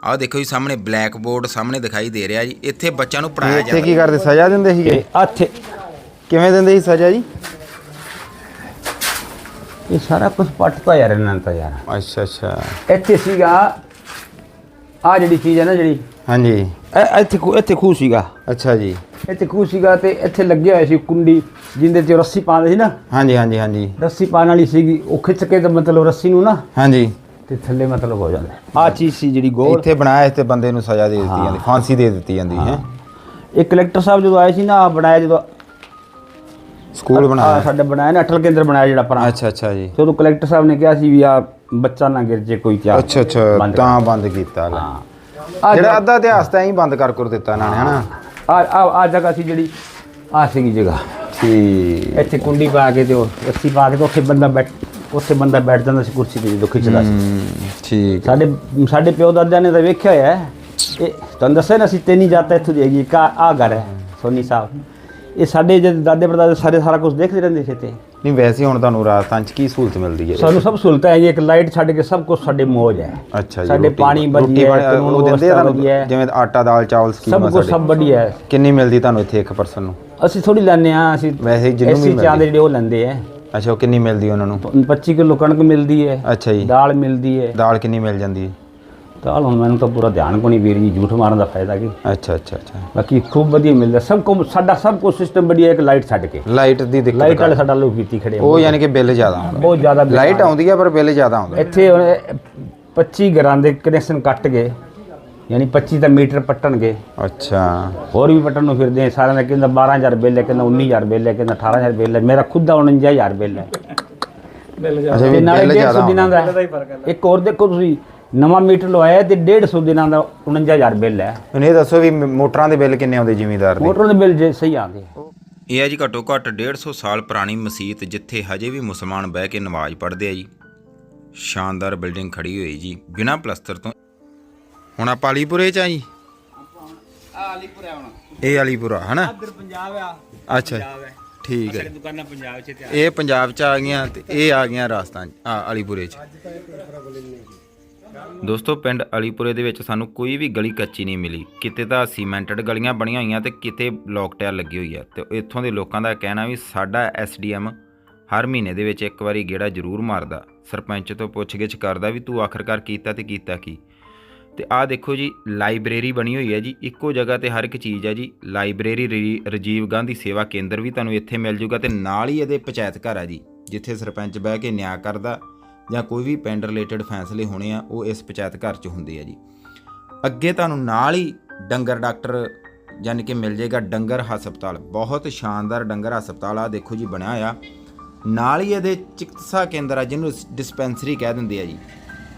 ਆਹ ਦੇਖੋ ਜੀ ਸਾਹਮਣੇ ਬਲੈਕ ਬੋਰਡ ਸਾਹਮਣੇ ਦਿਖਾਈ ਦੇ ਰਿਹਾ ਜੀ। ਇੱਥੇ ਬੱਚਿਆਂ ਨੂੰ ਪੜਾਇਆ ਇੱਥੇ ਜਾਂਦਾ ਕੀ ਕਰਦੇ? ਸਜ਼ਾ ਦਿੰਦੇ ਸੀਗੇ? ਇੱਥੇ ਕਿਵੇਂ ਦਿੰਦੇ ਸੀ ਸਜ਼ਾ ਜੀ? ਇਹ ਸਾਰਾ ਕੁਝ ਪੱਟਦਾ ਯਾਰ ਇਹਨਾਂ ਨੇ ਤਾਂ ਯਾਰ। ਅੱਛਾ ਅੱਛਾ। ਇੱਥੇ ਸੀਗਾ ਆ ਜਿਹੜੀ ਚੀਜ਼ ਹੈ ਨਾ ਜਿਹੜੀ ਹਾਂਜੀ। ਇਹ- ਇੱਥੇ ਖੂਹ- ਇੱਥੇ ਖੂਹ ਸੀਗਾ। ਅੱਛਾ ਜੀ। ਇੱਥੇ ਖੂਹ ਸੀਗਾ ਤੇ ਇੱਥੇ ਲੱਗਿਆ ਹੋਇਆ ਸੀ ਕੁੰਡੀ ਜਿੰਦੇ ਤੇ ਰੱਸੀ ਪਾਉਂਦੇ ਸੀ ਨਾ। ਹਾਂਜੀ ਹਾਂਜੀ ਹਾਂਜੀ। ਰੱਸੀ ਪਾਉਣ ਵਾਲੀ ਸੀਗੀ ਉਹ ਖਿੱਚ ਕੇ ਤੇ ਮਤਲਬ ਰੱਸੀ ਨੂੰ ਨਾ ਹਾਂਜੀ। ਤੇ ਥੱਲੇ ਮਤਲਬ ਹੋ ਜਾਂਦਾ। ਆ ਚੀਜ਼ ਸੀ ਜਿਹੜੀ ਗੋਲ। ਇੱਥੇ ਬਣਾਇਆ ਇੱਥੇ ਬੰਦੇ ਨੂੰ ਸਜ਼ਾ ਦੇ ਦਿੱਤੀ ਜਾਂਦੀ ਫਾਂਸੀ ਦੇ ਦਿੱਤੀ ਜਾਂਦੀ ਹੈ। ਇਹ ਕਲੈਕਟਰ ਸਾਹਿਬ ਜਦੋਂ ਆਏ ਸੀ ਨਾ ਆਹ ਬਣਾਇਆ ਜਦੋਂ ਸਕੂਲ ਬਣਾਇਆ। ਸਾਡੇ ਬਣਾਇਆ ਨਾ ਅਟਲ ਕੇਂਦਰ ਬਣਾਇਆ ਜਿਹੜਾ ਪੁਰਾਣਾ ਅੱਛਾ ਅੱਛਾ ਜੀ। ਤੇ ਉਦੋਂ ਕਲੈਕਟਰ ਸਾਹਿਬ ਨੇ ਕਿਹਾ ਸੀ ਵੀ ਆ ਬੱਚਾ ਨਾ ਗਿਰ ਜੇ ਕੋਈ ਕਿਆ ਅੱਛਾ ਅੱਛਾ ਤਾਂ ਬੰਦ ਕੀਤਾ। ਹਾਂ। ਆ ਜਿਹੜਾ ਅੱਧਾ ਇਤਿਹਾਸ ਤਾਂ ਐਂ ਬੰਦ ਕਰ ਕਰ ਦਿੱਤਾ ਇਹਨਾਂ ਨੇ ਹਨਾ। ਆ ਆ ਆ ਜਗ੍ਹਾ ਸੀ ਜਿਹੜੀ ਆ ਸੀਗੀ ਜਗ੍ਹਾ। ਠੀਕ। ਇੱਥੇ ਕੁੰਡੀ ਪਾ ਕੇ ਤੇ ਉਹ ਰੱਸੀ ਪਾ ਕੇ ਤੇ ਉੱਥੇ ਬੰਦਾ ਬੈਠ ਉੱਥੇ ਬੰਦਾ ਬੈਠ ਜਾਂਦਾ ਸੀ ਕੁਰਸੀ ਤੇ ਜਦੋਂ ਖਿੱਚਦਾ ਸੀ। ਠੀਕ। ਸਾਡੇ ਸਾਡੇ ਪਿਓ ਦਾਦਿਆਂ ਨੇ ਤਾਂ ਵੇਖਿਆ ਹੋਇਆ ਹੈ। ਇਹ ਤੁਹਾਨੂੰ ਦੱਸਿਆ ਨਾ ਅਸੀਂ ਤਿੰਨ ਜਾਤਾਂ ਇੱਥੋਂ ਦੀ ਹੈਗੀ ਇੱਕ ਆ ਘਰ ਹੈ ਸੋਨੀ ਸਾਹਿਬ। ਇਹ ਸਾਡੇ ਜਦ ਦਾਦੇ ਪੜਦਾਦੇ ਸਾਰੇ ਸਾਰਾ ਕੁਝ ਦੇਖਦੇ ਰਹਿੰਦੇ ਸੀ ਤੇ ਨਹੀਂ ਵੈਸੇ ਹੁਣ ਤੁਹਾਨੂੰ ਰਾਜਸਥਾਨ ਚ ਕੀ ਸਹੂਲਤ ਮਿਲਦੀ ਹੈ? ਸਾਨੂੰ ਸਭ ਸਹੂਲਤਾਂ ਹੈ ਇੱਕ ਲਾਈਟ ਛੱਡ ਕੇ ਸਭ ਕੁਝ ਸਾਡੇ ਮੌਜ ਹੈ। ਅੱਛਾ ਜੀ ਸਾਡੇ ਰੋਟੀ- ਪਾਣੀ ਰੋਟੀ ਵਧੀਆ ਪਾਣੀ, ਹੈ ਕਾਨੂੰਨ ਉਹ ਦਿੰਦੇ ਆ ਵਧੀਆ ਤੁਹਾਨੂੰ ਹੈ। ਜਿਵੇਂ ਆਟਾ ਦਾਲ ਚਾਵਲ ਸਕੀਮ ਸਭ ਕੁਝ ਸਭ ਵਧੀਆ ਹੈ। ਕਿੰਨੀ ਮਿਲਦੀ ਤੁਹਾਨੂੰ ਇੱਥੇ ਇੱਕ ਪਰਸਨ ਨੂੰ? ਅਸੀਂ ਥੋੜੀ ਲੈਂਦੇ ਆ ਅਸੀਂ ਵੈਸੇ ਜਿਹਨੂੰ ਵੀ ਐਸੀ ਚਾਹ ਦੇ ਜਿਹੜੇ ਉਹ ਲੈਂਦੇ ਆ ਅੱਛਾ ਉਹ ਕਿੰਨੀ ਮਿਲਦੀ ਉਹਨਾਂ ਨੂੰ? 25 ਕਿਲੋ ਕਣਕ ਮਿਲਦੀ ਹੈ ਅੱਛਾ ਜੀ। ਦਾਲ ਮਿਲਦੀ ਹੈ। ਦਾਲ ਕਿੰਨੀ ਮਿਲ ਜਾਂਦੀ ਹੈ? ਦਾਲ ਹੁਣ ਮੈਨੂੰ ਤਾਂ ਪੂਰਾ ਧਿਆਨ ਕੋਈ ਵੀਰ ਜੀ ਝੂਠ ਮਾਰਨ ਦਾ ਫਾਇਦਾ ਕੀ? ਅੱਛਾ ਅੱਛਾ ਅੱਛਾ। ਬਾਕੀ ਖੂਬ ਵਧੀਆ ਮਿਲਦਾ। ਸਭ ਕੁਝ ਸਾਡਾ ਸਭ ਕੁਝ ਸਿਸਟਮ ਵਧੀਆ ਇੱਕ ਲਾਈਟ ਛੱਡ ਕੇ। ਲਾਈਟ ਦੀ ਦਿੱਕਤ ਲਾਈਟ ਵਾਲੇ ਸਾਡਾ ਲੋਕ ਕੀਤੀ ਖੜੇ। ਉਹ ਯਾਨੀ ਕਿ ਬਿੱਲ ਜ਼ਿਆਦਾ ਆਉਂਦਾ। ਬਹੁਤ ਜ਼ਿਆਦਾ ਲਾਈਟ ਆਉਂਦੀ। ਆ ਪਰ ਬਿੱਲ ਜ਼ਿਆਦਾ ਆਉਂਦਾ। ਇੱਥੇ ਹੁਣ 25 ਘਰਾਂ ਦੇ ਕਨੈਕਸ਼ਨ ਕੱਟ ਗਏ। ਯਾਨੀ 25 ਦਾ ਮੀਟਰ ਪੱਟਣਗੇ। ਅੱਛਾ। ਹੋਰ ਵੀ ਪੱਟਣ ਨੂੰ ਫਿਰਦੇ ਆ। ਸਾਰਿਆਂ ਦਾ ਕਹਿੰਦਾ 12000 ਬਿੱਲ ਹੈ ਕਹਿੰਦਾ 19000 ਬਿੱਲ ਹੈ ਕਹਿੰਦਾ 18000 ਬਿੱਲ ਹੈ। ਮੇਰਾ ਖੁਦ ਦਾ 49000 ਬਿੱਲ ਹੈ। ਅੱਛਾ ਤੇ ਵੀ ਨਾਲੇ ਬਿੱਲ 150 ਜ਼ਿਆਦਾ ਦਿਨਾਂ ਦਾ ਇੱਕ ਹੋਰ ਦੇਖੋ ਤੁਸੀਂ ਨਵਾਂ ਮੀਟਰ ਲਵਾਇਆ ਤੇ 150 ਦਿਨਾਂ ਦਾ 49000 ਬਿੱਲ ਹੈ। ਮੈਨੂੰ ਇਹ ਦੱਸੋ ਵੀ ਮ- ਮੋਟਰਾਂ ਦੇ ਬਿੱਲ ਕਿੰਨੇ ਆਉਂਦੇ ਜ਼ਿਮੀਦਾਰ ਦੇ? ਮੋਟਰ ਦੇ ਬਿੱਲ ਜੇ ਸਹੀ ਆਉਂਦੇ ਆ। ਇਹ ਹੈ ਜੀ ਘੱਟੋ ਘੱਟ 150 ਸਾਲ ਪੁਰਾਣੀ ਮਸਜਿਦ ਜਿੱਥੇ ਹਜੇ ਵੀ ਮੁਸਲਮਾਨ ਬਹਿ ਕੇ ਨਮਾਜ਼ ਪੜ੍ਹਦੇ ਆ ਜੀ। ਸ਼ਾਨਦਾਰ ਬਿਲਡਿੰਗ ਖੜੀ ਹੋਈ ਜੀ ਬਿਨਾਂ ਪਲਸਤਰ ਤੋਂ। ਹੁਣ ਆਪਾਂ ਅਲੀਪੁਰੇ ਚ ਆ ਜੀ। ਇਹ ਅਲੀਪੁਰਾ ਹਨਾ? ਇੱਧਰ ਪੰਜਾਬ ਆ। ਅੱਛਾ। ਜੀ। ਠੀਕ ਹੈ। ਦੁਕਾਨਾਂ ਪੰਜਾਬ 'ਚ ਤੇ ਇਹ ਪੰਜਾਬ ਚ ਆ ਗਈਆਂ ਤੇ ਇਹ ਆ ਗਈਆਂ ਰਾਜਸਥਾਨ ਚ ਆ ਅਲੀਪੁਰੇ ਚ। ਦੋਸਤੋ ਪਿੰਡ ਅਲੀਪੁਰੇ ਦੇ ਵਿੱਚ ਸਾਨੂੰ ਕੋਈ ਵੀ ਗਲੀ ਕੱਚੀ ਨਹੀਂ ਮਿਲੀ। ਕਿਤੇ ਤਾਂ ਸੀਮੈਂਟਡ ਗਲੀਆਂ ਬਣੀਆਂ ਹੋਈਆਂ ਤੇ ਕਿਤੇ ਬਲੌਕ ਟਾਇਲ ਲੱਗੀ ਹੋਈ ਆ। ਤੇ ਇੱਥੋਂ ਦੇ ਲੋਕਾਂ ਦਾ ਕਹਿਣਾ ਵੀ ਸਾਡਾ ਐਸਡੀਐਮ ਹਰ ਮਹੀਨੇ ਦੇ ਵਿੱਚ ਇੱਕ ਵਾਰੀ ਗੇੜਾ ਜ਼ਰੂਰ ਮਾਰਦਾ। ਸਰਪੰਚ ਤੋਂ ਪੁੱਛਗਿੱਛ ਕਰਦਾ ਵੀ ਤੂੰ ਆਖਰਕਾਰ ਕੀਤਾ ਤੇ ਕੀਤਾ ਕੀ? ਤੇ ਆਹ ਦੇਖੋ ਜੀ, ਲਾਇਬ੍ਰੇਰੀ ਬਣੀ ਹੋਈ ਹੈ ਜੀ। ਇੱਕੋ ਜਗ੍ਹਾ ਤੇ ਹਰ ਇੱਕ ਚੀਜ਼ ਹੈ ਜੀ। ਲਾਇਬ੍ਰੇਰੀ ਰੀ- ਰਾਜੀਵ ਗਾਂਧੀ ਸੇਵਾ ਕੇਂਦਰ ਵੀ ਤੁਹਾਨੂੰ ਇੱਥੇ ਮਿਲ ਜੂਗਾ ਤੇ ਨਾਲ ਹੀ ਇਹਦੇ ਪੰਚਾਇਤ ਘਰ ਹੈ ਜੀ, ਜਿੱਥੇ ਸਰਪੰਚ ਬਹਿ ਕੇ ਨਿਆਂ ਕਰਦਾ ਜਾਂ ਕੋਈ ਵੀ ਪਿੰਡ ਰਿਲੇਟਡ ਫੈਸਲੇ ਹੋਣੇ ਆ, ਉਹ ਇਸ ਪੰਚਾਇਤ ਘਰ 'ਚ ਹੁੰਦੇ ਆ ਜੀ। ਅੱਗੇ ਤੁਹਾਨੂੰ ਨਾਲ ਹੀ ਡੰਗਰ ਡਾਕਟਰ ਯਾਨੀ ਕਿ ਮਿਲ ਜਾਏਗਾ ਡੰਗਰ ਹਸਪਤਾਲ। ਬਹੁਤ ਸ਼ਾਨਦਾਰ ਡੰਗਰ ਹਸਪਤਾਲ ਆ ਦੇਖੋ ਜੀ ਬਣਿਆ ਹੋਇਆ। ਨਾਲ ਹੀ ਇਹਦੇ ਚਿਕਿਤਸਾ ਕੇਂਦਰ ਆ, ਜਿਹਨੂੰ ਡਿਸਪੈਂਸਰੀ ਕਹਿ ਦਿੰਦੇ ਆ ਜੀ।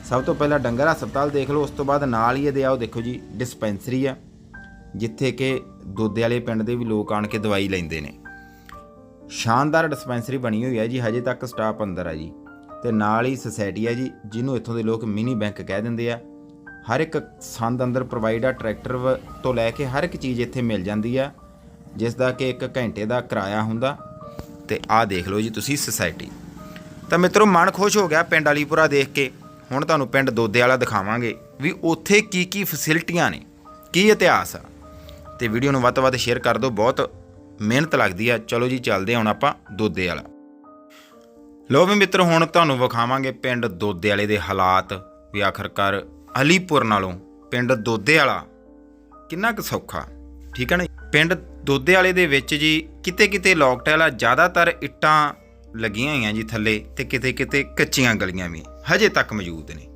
ਸਭ ਤੋਂ ਪਹਿਲਾਂ ਡੰਗਰ ਹਸਪਤਾਲ ਦੇਖ ਲਓ, ਉਸ ਤੋਂ ਬਾਅਦ ਨਾਲ ਹੀ ਇਹਦੇ ਆਓ ਦੇਖੋ ਜੀ ਡਿਸਪੈਂਸਰੀ ਆ, ਜਿੱਥੇ ਕਿ ਦੋਦੇ ਵਾਲੇ ਪਿੰਡ ਦੇ ਵੀ ਲੋਕ ਆਣ ਕੇ ਦਵਾਈ ਲੈਂਦੇ ਨੇ। ਸ਼ਾਨਦਾਰ ਡਿਸਪੈਂਸਰੀ ਬਣੀ ਹੋਈ ਹੈ ਜੀ, ਹਜੇ ਤੱਕ ਸਟਾਫ ਅੰਦਰ ਆ ਜੀ। ਤੇ ਨਾਲ ਹੀ ਸੁਸਾਇਟੀ ਹੈ ਜੀ, ਜਿਹਨੂੰ ਇੱਥੋਂ ਦੇ ਲੋਕ ਮਿਨੀ ਬੈਂਕ ਕਹਿ ਦਿੰਦੇ ਆ। ਹਰ ਇੱਕ ਸੰਦ ਅੰਦਰ ਪ੍ਰੋਵਾਈਡ ਆ ਟਰੈਕਟਰ ਵ- ਤੋਂ ਲੈ ਕੇ ਹਰ ਇੱਕ ਚੀਜ਼ ਇੱਥੇ ਮਿਲ ਜਾਂਦੀ ਆ ਜਿਸ ਦਾ ਕਿ ਇੱਕ ਘੰਟੇ ਦਾ ਕਿਰਾਇਆ ਹੁੰਦਾ। ਤੇ ਆਹ ਦੇਖ ਲਓ ਜੀ ਤੁਸੀਂ ਸੁਸਾਇਟੀ ਤਾਂ ਮਿੱਤਰੋ, ਮਨ ਖੁਸ਼ ਹੋ ਗਿਆ ਪਿੰਡ ਵਾਲੀਪੁਰਾ ਦੇਖ ਕੇ। ਹੁਣ ਤੁਹਾਨੂੰ ਪਿੰਡ ਦੋਦੇ ਵਾਲਾ ਦਿਖਾਵਾਂਗੇ ਵੀ ਉੱਥੇ ਕੀ ਕੀ ਫੈਸਿਲਿਟੀਆਂ ਨੇ, ਕੀ ਇਤਿਹਾਸ ਆ। ਤੇ ਵੀਡੀਓ ਨੂੰ ਵੱਧ ਤੋਂ ਵੱਧ ਸ਼ੇਅਰ ਕਰ ਦਿਓ, ਬਹੁਤ ਮਿਹਨਤ ਲੱਗਦੀ ਆ। ਚਲੋ ਜੀ, ਚੱਲਦੇ ਹੁਣ ਆਪਾਂ ਦੋਦੇ ਵਾਲਾ। ਲੋ ਵੀ ਮਿੱਤਰ, ਹੁਣ ਤੁਹਾਨੂੰ ਵਿਖਾਵਾਂਗੇ ਪਿੰਡ ਦੋਦੇ ਵਾਲੇ ਦੇ ਹਾਲਾਤ ਵੀ ਆਖਰਕਾਰ ਅਲੀਪੁਰ ਨਾਲੋਂ ਪਿੰਡ ਦੋਦੇ ਵਾਲਾ ਕਿੰਨਾ ਕੁ ਸੌਖਾ, ਠੀਕ ਹੈ ਨਾ ਪਿੰਡ ਦੋਦੇ ਵਾਲੇ ਦੇ ਵਿੱਚ ਜੀ ਕਿਤੇ ਕਿਤੇ ਲੋਕਟੈਲ ਆ, ਜ਼ਿਆਦਾਤਰ ਇੱਟਾਂ ਲੱਗੀਆਂ ਹੋਈਆਂ ਜੀ ਥੱਲੇ ਤੇ ਕਿਤੇ ਕਿਤੇ ਕੱਚੀਆਂ ਗਲੀਆਂ ਵੀ। ਹਜੇ ਤੱਕ ਮੌਜੂਦ ਨੇ।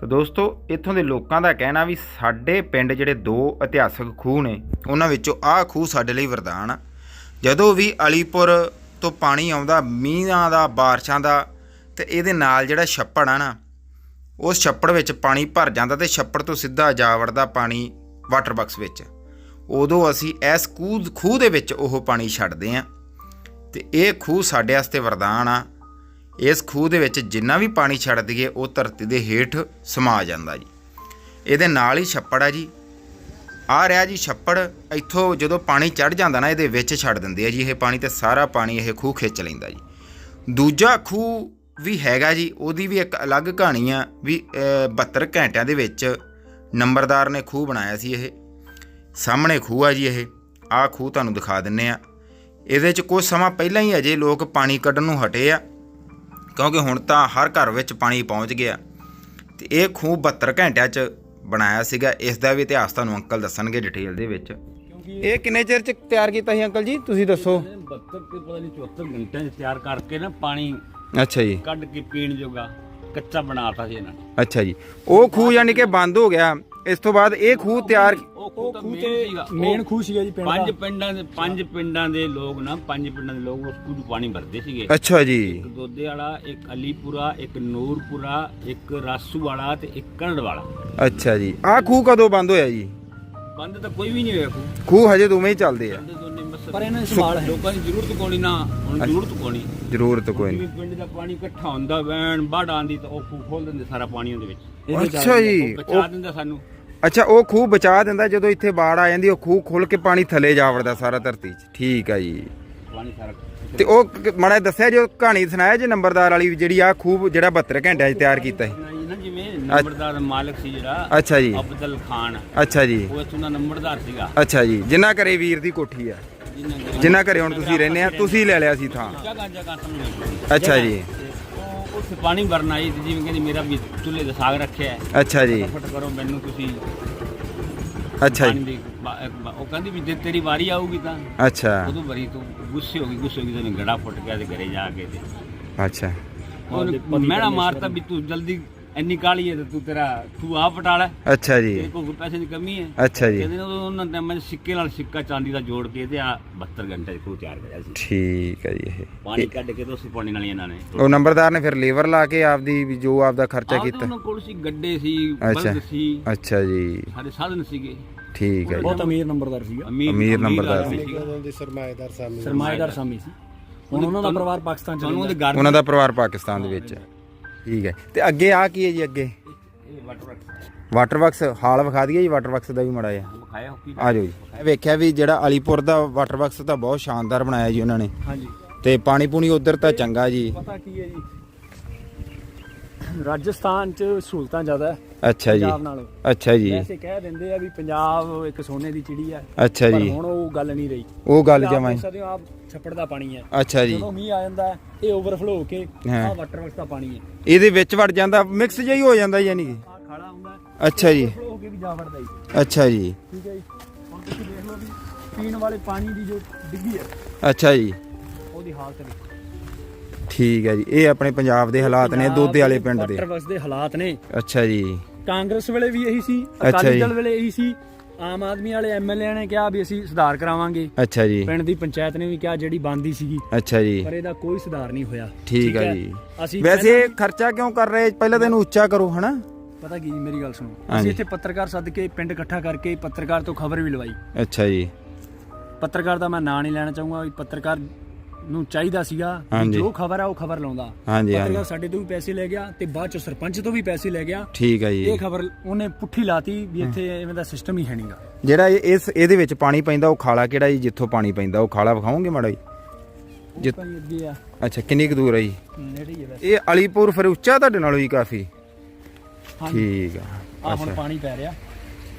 ਤਾਂ ਦੋਸਤੋ ਇੱਥੋਂ ਦੇ ਲੋਕਾਂ ਦਾ ਕਹਿਣਾ ਵੀ ਸਾਡੇ ਪਿੰਡ ਜਿਹੜੇ ਦੋ ਇਤਿਹਾਸਕ ਖੂਹ ਨੇ ਉਹਨਾਂ ਵਿੱਚੋਂ ਆਹ ਖੂਹ ਸਾਡੇ ਲਈ ਵਰਦਾਨ ਆ। ਜਦੋਂ ਵੀ ਅਲੀਪੁਰ ਤੋਂ ਪਾਣੀ ਆਉਂਦਾ ਮੀਂਹਾਂ ਦਾ ਬਾਰਿਸ਼ਾਂ ਦਾ ਤੇ ਇਹਦੇ ਨਾਲ ਜਿਹੜਾ ਛੱਪੜ ਆ ਨਾ ਉਸ ਛੱਪੜ ਵਿੱਚ ਪਾਣੀ ਭਰ ਜਾਂਦਾ ਤੇ ਛੱਪੜ ਤੋਂ ਸਿੱਧਾ ਜਾ ਵੜਦਾ ਪਾਣੀ ਵਾਟਰ ਬਾਕਸ ਵਿੱਚ। ਉਦੋਂ ਅਸੀਂ ਇਸ ਖੂਹ ਖੂਹ ਦੇ ਵਿੱਚ ਉਹ ਪਾਣੀ ਛੱਡਦੇ ਆਂ। ਤੇ ਇਹ ਖੂਹ ਸਾਡੇ ਵਾਸਤੇ ਵਰਦਾਨ ਆ। ਇਸ ਖੂਹ ਦੇ ਵਿੱਚ ਜਿੰਨਾ ਵੀ ਪਾਣੀ ਛੱਡ ਦਈਏ ਉਹ ਧਰਤੀ ਦੇ ਹੇਠ ਸਮਾ ਜਾਂਦਾ ਜੀ। ਇਹਦੇ ਨਾਲ ਹੀ ਛੱਪੜ ਆ ਜੀ। ਆ ਰਿਹਾ ਜੀ ਛੱਪੜ ਇੱਥੋਂ ਜਦੋਂ ਪਾਣੀ ਚੜ ਜਾਂਦਾ ਨਾ ਇਹਦੇ ਵਿੱਚ ਛੱਡ ਦਿੰਦੇ ਆ ਜੀ। ਇਹ ਪਾਣੀ ਤੇ ਸਾਰਾ ਪਾਣੀ ਇਹ ਖੂਹ ਖਿੱਚ ਲੈਂਦਾ ਜੀ। ਦੂਜਾ ਖੂਹ ਵੀ ਹੈਗਾ ਜੀ ਉਹਦੀ ਵੀ ਇੱਕ ਅਲੱਗ ਕਹਾਣੀ ਆ ਵੀ ਅਹ, 72 ਘੰਟਿਆਂ ਦੇ ਵਿੱਚ ਨੰਬਰਦਾਰ ਨੇ ਖੂਹ ਬਣਾਇਆ ਸੀ ਇਹ। ਸਾਹਮਣੇ ਖੂਹ ਆ ਜੀ ਇਹ। ਆਹ ਖੂਹ ਤੁਹਾਨੂੰ ਦਿਖਾ ਦਿੰਨੇ ਆ। ਇਹਦੇ 'ਚ ਕੁਝ ਸਮਾਂ ਪਹਿਲਾਂ ਹੀ ਅਜੇ ਲੋਕ ਪਾਣੀ ਕੱਢਣ ਨੂੰ ਹਟੇ ਆ। ਕਿਉਂਕਿ ਹੁਣ ਤਾਂ ਹਰ ਘਰ ਵਿੱਚ ਪਾਣੀ ਪਹੁੰਚ ਗਿਆ। ਤੇ ਇਹ ਖੂਹ 72 ਘੰਟਿਆਂ 'ਚ ਬਣਾਇਆ ਸੀਗਾ। ਇਸ ਦਾ ਵੀ ਇਤਿਹਾਸ ਤੁਹਾਨੂੰ ਅੰਕਲ ਦੱਸਣਗੇ ਡਿਟੇਲ ਦੇ ਵਿੱਚ। ਇਹ ਕਿੰਨੇ ਚਿਰ 'ਚ ਤਿਆਰ ਕੀਤਾ ਸੀ ਅੰਕਲ ਜੀ? ਤੁਸੀਂ ਦੱਸੋ। 72 ਤੇ ਪਤਾ ਨਹੀਂ 74 ਘੰਟਿਆਂ 'ਚ ਤਿਆਰ ਕਰਕੇ ਨਾ ਪਾਣੀ ਅੱਛਾ ਜੀ। ਕੱਢ ਕੇ ਪੀਣ ਜੋਗਾ ਕੱਚਾ ਬਣਾਤਾ ਸੀ ਇਹਨਾਂ ਨੇ। ਅੱਛਾ ਜੀ। ਉਹ ਖੂਹ ਯਾਨੀ ਕਿ ਬੰਦ ਹੋ ਗਿਆ। ਇਸ ਤੋਂ ਬਾਅਦ ਇਹ ਖੂਹ ਤਿਆਰ ਉਹ ਖੂਹ ਤਾਂ ਮੇਨ ਸੀਗਾ। ਮੇਨ ਖੂਹ ਸੀਗਾ ਜੀ ਪਿੰਡ ਪੰਜ ਦਾ। ਪਿੰਡਾਂ ਦੇ ਪੰਜ ਪਿੰਡਾਂ ਦੇ ਲੋਕ ਨਾ ਪੰਜ ਪਿੰਡਾਂ ਦੇ ਲੋਕ ਉਸ ਖੂਹ 'ਚ ਪਾਣੀ ਭਰਦੇ ਸੀਗੇ। ਅੱਛਾ ਜੀ। ਇੱਕ ਦੋਦੇ ਵਾਲਾ ਇੱਕ ਅਲੀਪੁਰਾ ਇੱਕ ਨੂਰਪੁਰਾ ਇੱਕ ਰਾਸੂ ਵਾਲਾ ਤੇ ਇੱਕ ਕਰੜ ਵਾਲਾ। ਅੱਛਾ ਜੀ। ਆਹ ਖੂਹ ਕਦੋਂ ਬੰਦ ਹੋਇਆ ਜੀ? ਬੰਦ ਤਾਂ ਕੋਈ ਵੀ ਨਹੀਂ ਹੋਇਆ ਖੂਹ। ਖੂਹ ਹਜੇ ਦੋਵੇਂ ਹੀ ਚੱਲਦੇ ਆ। ਬੰਦੇ ਦੋਨੇ ਬਸ ਪਰ ਇਹਨਾਂ ਦੀ ਸੰਭਾਲ ਹੈ। ਲੋਕਾਂ ਦੀ ਜ਼ਰੂਰਤ ਕੋਣੀ ਨਾ ਹੁਣ ਜ਼ਰੂਰਤ ਕੋਣੀ ਜ਼ਰੂਰਤ ਕੋਈ ਨਹੀਂ। ਪਿੰਡ ਦਾ ਪਾਣੀ ਇਕੱਠਾ ਹੁੰਦਾ ਵੈਣ ਬਾੜ ਆਂਦੀ ਤਾਂ ਉਹ ਖੂਹ ਖੋਲ ਦਿੰਦੇ ਸਾਰਾ ਪਾਣੀ ਉਹਦੇ ਵਿੱਚ। ਅੱਛਾ ਜੀ। ਬਚਾ ਦਿੰਦਾ ਸਾਨੂੰ। ਅੱਛਾ ਉਹ ਖੂਹ ਬਚਾ ਦਿੰਦਾ ਜਦੋਂ ਇੱਥੇ ਬਾੜ ਆ ਜਾਂਦੀ ਉਹ ਖੂਹ ਖੁੱਲ ਕੇ ਪਾਣੀ ਥੱਲੇ ਜਾ ਵੜਦਾ ਸਾਰਾ ਧਰਤੀ 'ਚ। ਠੀਕ ਆ ਜੀ। ਪਾਣੀ ਸਾਰਾ ਤੇ ਉਹ ਕ- ਮਾੜਾ ਦੱਸਿਆ ਜੋ ਕਹਾਣੀ ਸੁਣਾਇਆ ਜੇ ਨੰਬਰਦਾਰ ਵਾਲੀ ਜਿਹੜੀ ਆ ਖੂਹ ਜਿਹੜਾ 72 ਘੰਟਿਆਂ 'ਚ ਤਿਆਰ ਕੀਤਾ ਸੀ? ਨਾ ਜਿਵੇਂ ਨੰਬਰਦਾਰ ਮਾਲਕ ਸੀ ਜਿਹੜਾ ਅੱਛਾ ਜੀ। ਅਬਦਲ ਖਾਨ। ਅੱਛਾ ਜੀ। ਉਹ ਇੱਥੋਂ ਦਾ ਨੰਬਰਦਾਰ ਸੀਗਾ। ਅੱਛਾ ਜੀ। ਜਿੰਨਾ ਘਰੇ ਵੀਰ ਦੀ ਕੋਠੀ ਆ। ਜਿੰਨਾ ਜਿੰਨਾ ਘਰੇ ਹੁਣ ਤੁਸੀਂ ਰਹਿੰਦੇ ਆ ਤੁਸੀਂ ਲੈ ਲਿਆ ਸੀ ਥਾਂ। ਜਗ੍ਹਾ ਜਗ੍ਹਾ ਸਮਝ ਅੱਛਾ ਜੀ। ਉੱਥੇ ਪਾਣੀ ਭਰਨ ਆਈ ਤੇ ਜਿਵੇਂ ਕਹਿੰਦੀ ਮੇਰਾ ਵੀ ਚੁੱਲ੍ਹੇ ਦਾ ਸਾਗ ਰੱਖਿਆ ਹੈ। ਅੱਛਾ ਜੀ। ਫਟ ਕਰੋ ਮੈਨੂੰ ਤੁਸੀਂ ਅੱਛਾ ਪਾਣੀ ਜੀ ਦੀ ਬਾ- ਇੱਕ ਬਾ- ਉਹ ਕਹਿੰਦੀ ਵੀ ਜੇ ਤੇਰੀ ਵਾਰੀ ਆਊਗੀ ਤਾਂ। ਅੱਛਾ। ਉਦੋਂ ਬਰੀ ਤੂੰ ਗੁੱਸੇ ਹੋ ਗਈ ਗੁੱਸੇ ਹੋ ਗਈ ਤੇ ਗੜਾ ਫੁੱਟ ਗਿਆ ਤੇ ਘਰੇ ਜਾ ਕੇ ਤੇ। ਅੱਛਾ। ਉਹਨੇ ਮੈਣਾ ਮਾਰਤਾ ਵੀ ਤੂੰ ਜਲਦੀ ਇੰਨੀ ਕਾਲੀ ਹੈ ਤੇ ਤੂੰ ਤੇਰਾ ਤੂੰ ਆਪ ਪਟਾ ਲੈ। ਅੱਛਾ ਜੀ। ਕੋਲ ਪੈਸੇ ਦੀ ਕਮੀ ਹੈ? ਅੱਛਾ ਜੀ। ਕਹਿੰਦੇ ਨੇ ਉਦੋਂ ਉਹਨਾਂ ਟਾਈਮਾਂ 'ਚ ਸਿੱਕੇ ਨਾਲ ਸਿੱਕਾ ਚਾਂਦੀ ਦਾ ਜੋੜ ਕੇ ਤੇ ਆ 72 ਘੰਟੇ 'ਚ ਖੂਹ ਤਿਆਰ ਕਰਿਆ ਸੀ। ਠੀਕ ਹੈ ਜੀ ਇਹ। ਪਾਣੀ ਕੱਢ ਕੇ ਤੇ ਉਸੇ ਪਾਣੀ ਨਾਲ ਇਹਨਾਂ ਨੇ ਉਹ ਨੰਬਰਦਾਰ ਨੇ ਫਿਰ ਲੇਬਰ ਲਾ ਕੇ ਆਪਦੀ ਜੋ ਆਪਦਾ ਖਰਚਾ ਕੀਤਾ। ਉਹਨਾਂ ਕੋਲ ਸੀ ਗੱਡੇ ਸੀ। ਬਲਦ ਸੀ। ਅੱਛਾ ਜੀ। ਸਾਰੇ ਸਾਧਨ ਸੀਗੇ। ਠੀਕ ਹੈ ਬਹੁਤ ਅਮੀਰ ਨੰਬਰਦਾਰ ਸੀਗਾ। ਅਮੀਰ ਨੰਬਰਦਾਰ ਸੀ। ਸੀਗਾ। ਸਰਮਾਏਦਾਰ ਸਾਮੀ ਸੀ। ਹੁਣ ਉਹਨਾਂ ਦਾ ਪਰਿਵਾਰ ਪਾਕਿਸਤਾਨ ਚ ਉਹਨਾਂ ਦਾ ਪਰਿਵਾਰ ਪਾਕਿਸਤਾਨ ਦੇ ਵਿੱਚ ਹੈ। ਠੀਕ ਹੈ। ਤੇ ਅੱਗੇ ਆ ਕੀ ਹੈ ਜੀ ਅੱਗੇ? ਇਹ ਵਾਟਰ ਵਰਕਸ ਵਾਟਰ ਵਰਕਸ ਹਾਲ ਵਿਖਾ ਦਈਏ ਜੀ ਵਾਟਰ ਵਰਕਸ ਦਾ ਵੀ ਮੜਾ ਜਿਹਾ। ਵਿਖਾਇਆ ਆ ਜਾਓ ਜੀ। ਇਹ ਵੇਖਿਆ ਵੀ ਜਿਹੜਾ ਅਲੀਪੁਰ ਦਾ ਵਾਟਰ ਵਰਕਸ ਤਾਂ ਬਹੁਤ ਸ਼ਾਨਦਾਰ ਬਣਾਇਆ ਜੀ ਉਹਨਾਂ ਨੇ। ਹਾਂਜੀ। ਤੇ ਪਾਣੀ ਪੂਣੀ ਉਧਰ ਤਾਂ ਚੰਗਾ ਜੀ। ਪਤਾ ਕੀ ਹੈ ਜੀ ਰਾਜਸਥਾਨ ਚ ਸਹੂਲਤਾਂ ਜ਼ਿਆਦਾ ਹੈ ਅੱਛਾ ਜੀ। ਪੰਜਾਬ ਨਾਲੋਂ। ਅੱਛਾ ਜੀ। ਵੈਸੇ ਕਹਿ ਦਿੰਦੇ ਆ ਵੀ ਪੰਜਾਬ ਇੱਕ ਸੋਨੇ ਦੀ ਚਿੜੀ ਹੈ ਅੱਛਾ ਪਰ ਜੀ। ਹੁਣ ਉਹ ਗੱਲ ਨਹੀਂ ਰਹੀ। ਉਹ ਗੱਲ ਦੇਖ ਸਕਦੇ ਹੋ ਆਪ ਛੱਪੜ ਦਾ ਪਾਣੀ ਹੈ। ਅੱਛਾ ਜੀ। ਜਦੋਂ ਮੀਂਹ ਆ ਜਾਂਦਾ ਹੈ, ਇਹ ਓਵਰਫਲੋ ਹੋ ਕੇ ਹਾਂ। ਆ ਵਾਟਰ ਵਰਕਸ ਦਾ ਪਾਣੀ ਹੈ। ਇਹਦੇ ਵਿੱਚ ਵੜ ਜਾਂਦਾ ਮਿਕਸ ਜਿਹਾ ਹੀ ਹੋ ਜਾਂਦਾ ਯਾਨੀ ਕਿ। ਆ ਖਾੜਾ ਹੁੰਦਾ ਅੱਛਾ ਜੀ। overflow ਹੋ ਕੇ ਵੀ ਜਾ ਵੜਦਾ ਜੀ ਅੱਛਾ ਜੀ। ਠੀਕ ਹੈ ਜੀ। ਹੁਣ ਤੁਸੀਂ ਦੇਖ ਲਓ ਵੀ ਪੀਣ ਵਾਲੇ ਪਾਣੀ ਦੀ ਜੋ ਡਿੱਗੀ ਹੈ ਅੱਛਾ ਜੀ। ਉਹਦੀ ਹਾਲਤ ਨਹੀਂ ਠੀਕ ਹੈ ਜੀ। ਇਹ ਆਪਣੇ ਪੰਜਾਬ ਦੇ ਹਾਲਾਤ ਨੇ ਦੋਦੇ ਵਾਲੇ ਪਿੰਡ ਦੇ। ਵਾਟਰ ਦੇ ਹਾਲਾਤ ਨੇ। ਅੱਛਾ ਜੀ। ਕਾਂਗਰਸ ਵੇਲੇ ਵੀ ਇਹੀ ਸੀ ਅਕਾਲੀ। ਦਲ ਵੇਲੇ ਇਹੀ ਸੀ। ਆਮ ਆਦਮੀ ਵਾਲੇ ਐਮਐਲਏ ਨੇ ਕਿਹਾ ਵੀ ਅਸੀਂ ਸੁਧਾਰ ਕਰਾਵਾਂਗੇ। ਅੱਛਾ ਜੀ। ਪਿੰਡ ਦੀ ਪੰਚਾਇਤ ਨੇ ਵੀ ਕਿਹਾ ਜਿਹੜੀ ਬੰਦੀ ਸੀਗੀ। ਅੱਛਾ ਜੀ। ਪਰ ਇਹਦਾ ਕੋਈ ਸੁਧਾਰ ਨਹੀਂ ਹੋਇਆ। ਠੀਕ ਹੈ? ਜੀ। ਅਸੀਂ ਵੈਸੇ ਖਰਚਾ ਕਿਉਂ ਕਰ ਰਹੇ? ਪਹਿਲਾਂ ਤਾਂ ਇਹਨੂੰ ਉੱਚਾ ਕਰੋ ਹਨਾ? ਪਤਾ ਕੀ ਜੀ ਮੇਰੀ ਗੱਲ ਸੁਣੋ। ਅਸੀਂ ਇੱਥੇ ਪੱਤਰਕਾਰ ਸੱਦ ਕੇ ਪਿੰਡ ਇਕੱਠਾ ਕਰਕੇ ਪੱਤਰਕਾਰ ਤੋਂ ਖਬਰ ਵੀ ਲਵਾਈ। ਅੱਛਾ ਜੀ। ਪੱਤਰਕਾਰ ਦਾ ਮੈਂ ਨਾਂ ਨਹੀਂ ਲੈਣਾ ਚਾਹੂੰਗਾ ਵੀ ਪੱਤਰਕਾਰ ਨੂੰ ਚਾਹੀਦਾ ਸੀਗਾ ਵੀ ਹਾਂਜੀ। ਜੋ ਖਬਰ ਆ ਉਹ ਖਬਰ ਲਾਉਂਦਾ। ਹਾਂਜੀ ਪੱਤਰਕਾਰ ਹਾਂਜੀ। ਸਾਡੇ ਤੋਂ ਵੀ ਪੈਸੇ ਲੈ ਗਿਆ ਤੇ ਬਾਅਦ ਚ ਸਰਪੰਚ ਤੋਂ ਵੀ ਪੈਸੇ ਲੈ ਗਿਆ। ਠੀਕ ਹੈ ਜੀ। ਇਹ ਖਬਰ ਉਹਨੇ ਪੁੱਠੀ ਲਾਤੀ ਵੀ ਇੱਥੇ ਐਵੇਂ ਦਾ ਸਿਸਟਮ ਹੀ ਹੈ ਨਹੀਂਗਾ ਜਿਹੜਾ ਇਹ- ਇਸ ਇਹਦੇ ਵਿੱਚ ਪਾਣੀ ਪੈਂਦਾ ਉਹ ਖਾਲਾ ਕਿਹੜਾ ਜੀ ਜਿੱਥੋਂ ਪਾਣੀ ਪੈਂਦਾ ਉਹ ਖਾਲਾ ਵਿਖਾਓਗੇ ਮਾੜਾ ਜੀ? ਜਿ- ਭਾਈ ਅੱਗੇ ਆ। ਅੱਛਾ ਕਿੰਨੀ ਕੁ ਦੂਰ ਹੈ ਜੀ? ਨੇੜੇ ਹੀ ਹੈ ਵੈਸੇ। ਇਹ ਅਲੀਪੁਰ ਫਿਰ ਉੱਚਾ ਤੁਹਾਡੇ ਨਾਲੋਂ ਜੀ ਕਾਫੀ? ਹਾਂਜੀ। ਠੀਕ ਆ। ਆ ਹੁਣ ਪਾਣੀ ਪੈ ਰਿਹਾ।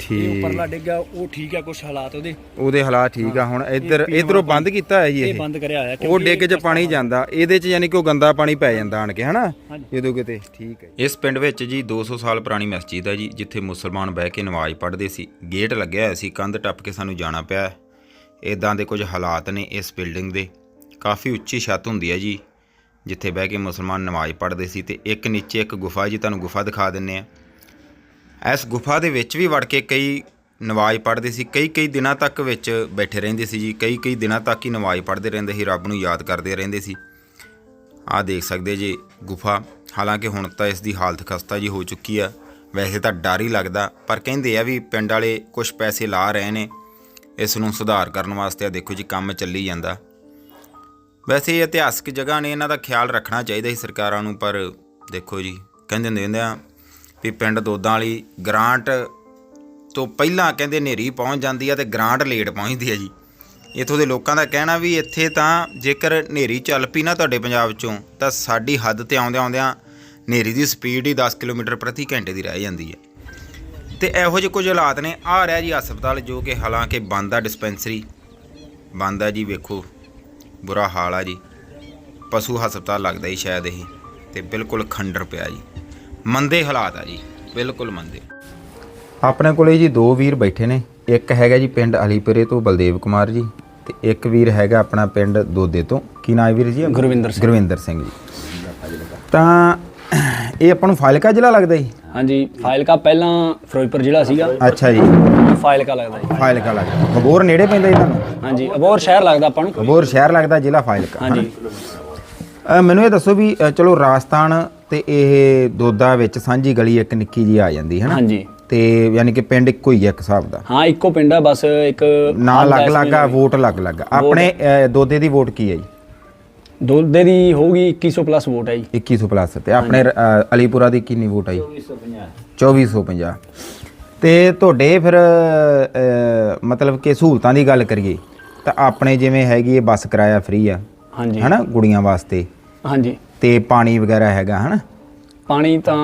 ਇਹ ਠੀਕ। ਉੱਪਰਲਾ ਡਿੱਗਾ ਉਹ ਠੀਕ ਹੈ ਕੁਝ ਹਾਲਾਤ ਉਹਦੇ। ਉਹਦੇ ਹਾਲਾਤ ਠੀਕ ਆ। ਹੁਣ ਇੱਧਰ ਇਧਰੋਂ ਬੰਦ ਕੀਤਾ ਹੈ ਜੀ ਇਹ ਇਹ। ਬੰਦ ਕਰਿਆ ਹੋਇਆ ਉਹ ਡਿੱਗ 'ਚ ਪਾਣੀ ਜਾਂਦਾ। ਇਹਦੇ 'ਚ ਯਾਨੀ ਕਿ ਉਹ ਗੰਦਾ ਪਾਣੀ ਪੈ ਜਾਂਦਾ ਆਣ ਕੇ ਹਨਾ? ਹਾਂਜੀ। ਜਦੋਂ ਕਿਤੇ ਠੀਕ ਹੈ ਇਸ ਪਿੰਡ ਵਿੱਚ ਜੀ 200 ਸਾਲ ਪੁਰਾਣੀ ਮਸਜਿਦ ਹੈ ਜੀ ਜਿੱਥੇ ਮੁਸਲਮਾਨ ਬਹਿ ਕੇ ਨਮਾਜ਼ ਪੜ੍ਹਦੇ ਸੀ। ਗੇਟ ਲੱਗਿਆ ਹੋਇਆ ਸੀ ਕੰਧ ਟੱਪ ਕੇ ਸਾਨੂੰ ਜਾਣਾ ਪਿਆ। ਇਦਾਂ ਦੇ ਕੁਝ ਹਾਲਾਤ ਨੇ ਇਸ ਬਿਲਡਿੰਗ ਦੇ। ਕਾਫੀ ਉੱਚੀ ਛੱਤ ਹੁੰਦੀ ਹੈ ਜੀ ਜਿੱਥੇ ਬਹਿ ਕੇ ਮੁਸਲਮਾਨ ਨਮਾਜ਼ ਪੜ੍ਹਦੇ ਸੀ ਤੇ ਇੱਕ ਨੀਚੇ ਇੱਕ ਗੁਫਾ ਜੀ ਤੁਹਾਨੂੰ ਗੁਫਾ ਦਿਖਾ ਦਿੰਨੇ ਆ। ਇਸ ਗੁਫਾ ਦੇ ਵਿੱਚ ਵੀ ਵੜ ਕੇ ਕਈ ਨਵਾਜ਼ ਪੜ੍ਹਦੇ ਸੀ, ਕਈ ਕਈ ਦਿਨਾਂ ਤੱਕ ਵਿੱਚ ਬੈਠੇ ਰਹਿੰਦੇ ਸੀ ਜੀ, ਕਈ ਕਈ ਦਿਨਾਂ ਤੱਕ ਹੀ ਨਵਾਜ਼ ਪੜ੍ਹਦੇ ਰਹਿੰਦੇ ਸੀ, ਰੱਬ ਨੂੰ ਯਾਦ ਕਰਦੇ ਰਹਿੰਦੇ ਸੀ। ਆਹ ਦੇਖ ਸਕਦੇ ਜੀ ਗੁਫਾ, ਹਾਲਾਂਕਿ ਹੁਣ ਤਾਂ ਇਸ ਦੀ ਹਾਲਤ ਖਸਤਾ ਜੀ ਹੋ ਚੁੱਕੀ ਆ। ਵੈਸੇ ਤਾਂ ਡਰ ਹੀ ਲੱਗਦਾ, ਪਰ ਕਹਿੰਦੇ ਆ ਵੀ ਪਿੰਡ ਵਾਲੇ ਕੁਝ ਪੈਸੇ ਲਾ ਰਹੇ ਨੇ, ਇਸ ਨੂੰ ਸੁਧਾਰ ਕਰਨ ਵਾਸਤੇ ਆ, ਦੇਖੋ ਜੀ ਕੰਮ ਚੱਲੀ ਜਾਂਦਾ। ਵੈਸੇ ਇਹ ਇਤਿਹਾਸਕ ਜਗ੍ਹਾ ਨੇ, ਇਹਨਾਂ ਦਾ ਖਿਆਲ ਰੱਖਣਾ ਚਾਹੀਦਾ ਸੀ ਸਰਕਾਰਾਂ ਨੂੰ, ਪਰ ਦੇਖੋ ਜੀ, ਕਹਿੰਦੇ ਹੁੰਦੇ ਹੁੰਦੇ ਆ ਵੀ ਪਿੰਡ ਦੋਦਾਂ ਵਾਲੀ ਗ੍ਰਾਂਟ ਤੋਂ ਪਹਿਲਾਂ ਕਹਿੰਦੇ ਹਨੇਰੀ ਪਹੁੰਚ ਜਾਂਦੀ ਆ ਤੇ ਗ੍ਰਾਂਟ ਲੇਟ ਪਹੁੰਚਦੀ ਆ ਜੀ। ਇਥੋਂ ਦੇ ਲੋਕਾਂ ਦਾ ਕਹਿਣਾ ਵੀ ਇੱਥੇ ਤਾਂ ਜੇਕਰ ਹਨੇਰੀ ਚੱਲ ਪਈ ਨਾ ਤੁਹਾਡੇ ਪੰਜਾਬ ਚੋਂ, ਤਾਂ ਸਾਡੀ ਹੱਦ ਤੇ ਆਉਂਦਿਆਂ ਆਉਂਦਿਆਂ ਹਨੇਰੀ ਦੀ ਸਪੀਡ ਹੀ 10 ਕਿਲੋਮੀਟਰ ਪ੍ਰਤੀ ਘੰਟੇ ਦੀ ਰਹਿ ਜਾਂਦੀ ਹੈ ਤੇ ਇਹੋ ਜਿਹੇ ਕੁਝ ਹਾਲਾਤ ਨੇ। ਆ ਰਿਹਾ ਜੀ ਹਸਪਤਾਲ ਜੋ ਕਿ ਹਾਲਾਂਕਿ ਬੰਦ ਆ ਡਿਸਪੈਂਸਰੀ। ਬੰਦ ਆ ਜੀ ਵੇਖੋ, ਬੁਰਾ ਹਾਲ ਆ ਜੀ। ਪਸ਼ੂ ਹਸਪਤਾਲ ਲੱਗਦਾ ਹੀ ਸ਼ਾਇਦ ਇਹ ਤੇ ਬਿਲਕੁਲ ਖੰਡਰ ਪਿਆ ਜੀ। ਮੰਦੇ ਹਾਲਾਤ ਆ ਜੀ ਬਿਲਕੁਲ ਮੰਦੇ। ਆਪਣੇ ਕੋਲੇ ਜੀ ਦੋ ਵੀਰ ਬੈਠੇ ਨੇ ਇੱਕ ਹੈਗਾ ਜੀ ਪਿੰਡ ਅਲੀਪੁਰੇ ਤੋਂ ਬਲਦੇਵ ਕੁਮਾਰ ਜੀ ਤੇ ਇੱਕ ਵੀਰ ਹੈਗਾ ਆਪਣਾ ਪਿੰਡ ਦੋਦੇ ਤੋਂ। ਕੀ ਨਾਮ ਹੈ ਵੀਰ ਜੀ? ਗੁਰਵਿੰਦਰ ਸਿੰਘ। ਗੁਰਵਿੰਦਰ ਸਿੰਘ ਜੀ। ਤਾਂ ਇਹ ਆਪਾਂ ਨੂੰ ਫਾਜ਼ਿਲਕਾ ਜ਼ਿਲ੍ਹਾ ਲੱਗਦਾ ਜੀ? ਹਾਂਜੀ ਫਾਇਲਕਾ ਪਹਿਲਾਂ ਫਿਰੋਜ਼ਪੁਰ ਜ਼ਿਲ੍ਹਾ ਸੀਗਾ। ਅੱਛਾ ਜੀ। ਫਾਇਲਕਾ ਲੱਗਦਾ ਜੀ। ਫਾਜ਼ਿਲਕਾ ਲੱਗਦਾ। ਖਬੋਰ ਨੇੜੇ ਪੈਂਦਾ ਜੀ ਤੁਹਾਨੂੰ? ਹਾਂਜੀ ਅਬੋਰ ਸ਼ਹਿਰ ਲੱਗਦਾ ਆਪਾਂ ਨੂੰ। ਖਬੋਰ ਸ਼ਹਿਰ ਲੱਗਦਾ ਜ਼ਿਲ੍ਹਾ ਫਾਜ਼ਿਲਕਾ ਹਾਂਜੀ। ਮੈਨੂੰ ਇਹ ਦੱਸੋ ਵੀ ਚਲੋ ਰਾਜਸਥਾਨ ਤੇ ਇਹ ਦੋਦਾ ਵਿੱਚ ਸਾਂਝੀ ਗਲੀ ਇੱਕ ਨਿੱਕੀ ਜੀ ਆ ਜਾਂਦੀ ਹੈ ਨਾ ਹਾਂਜੀ। ਤੇ ਯਾਨੀ ਕਿ ਪਿੰਡ ਇੱਕੋ ਹੀ ਹੈ ਇੱਕ ਹਿਸਾਬ ਦਾ? ਹਾਂ ਇੱਕੋ ਪਿੰਡ ਆ ਬਸ ਇੱਕ ਨਾਂ ਲੱਗ ਲੱਗਾ ਵੋਟ ਲੱਗ ਲੱਗਾ ਆਪਣੇ ਦੋਦੇ ਦੀ ਵੋਟ ਕੀ ਹੈ ਜੀ? ਦੋਦੇ ਦੀ ਹੋਊਗੀ 2100 ਪਲੱਸ ਵੋਟ ਹੈ ਜੀ। 2100 ਪਲੱਸ ਤੇ ਆਪਣੇ ਅਲੀਪੁਰਾ ਦੀ ਕਿੰਨੀ ਵੋਟ ਆਈ 2450 ਤੇ ਤੁਹਾਡੇ ਫਿਰ ਮਤਲਬ ਕਿ ਸਹੂਲਤਾਂ ਦੀ ਗੱਲ ਕਰੀਏ ਤਾਂ ਆਪਣੇ ਜਿਵੇਂ ਹੈਗੀ ਇਹ ਬੱਸ ਕਿਰਾਇਆ ਫ੍ਰੀ ਆ ਹਾਂਜੀ। ਹਨਾ ਕੁੜੀਆਂ ਵਾਸਤੇ ਹਾਂਜੀ। ਤੇ ਪਾਣੀ ਵਗੈਰਾ ਹੈਗਾ ਹਨਾ? ਪਾਣੀ ਤਾਂ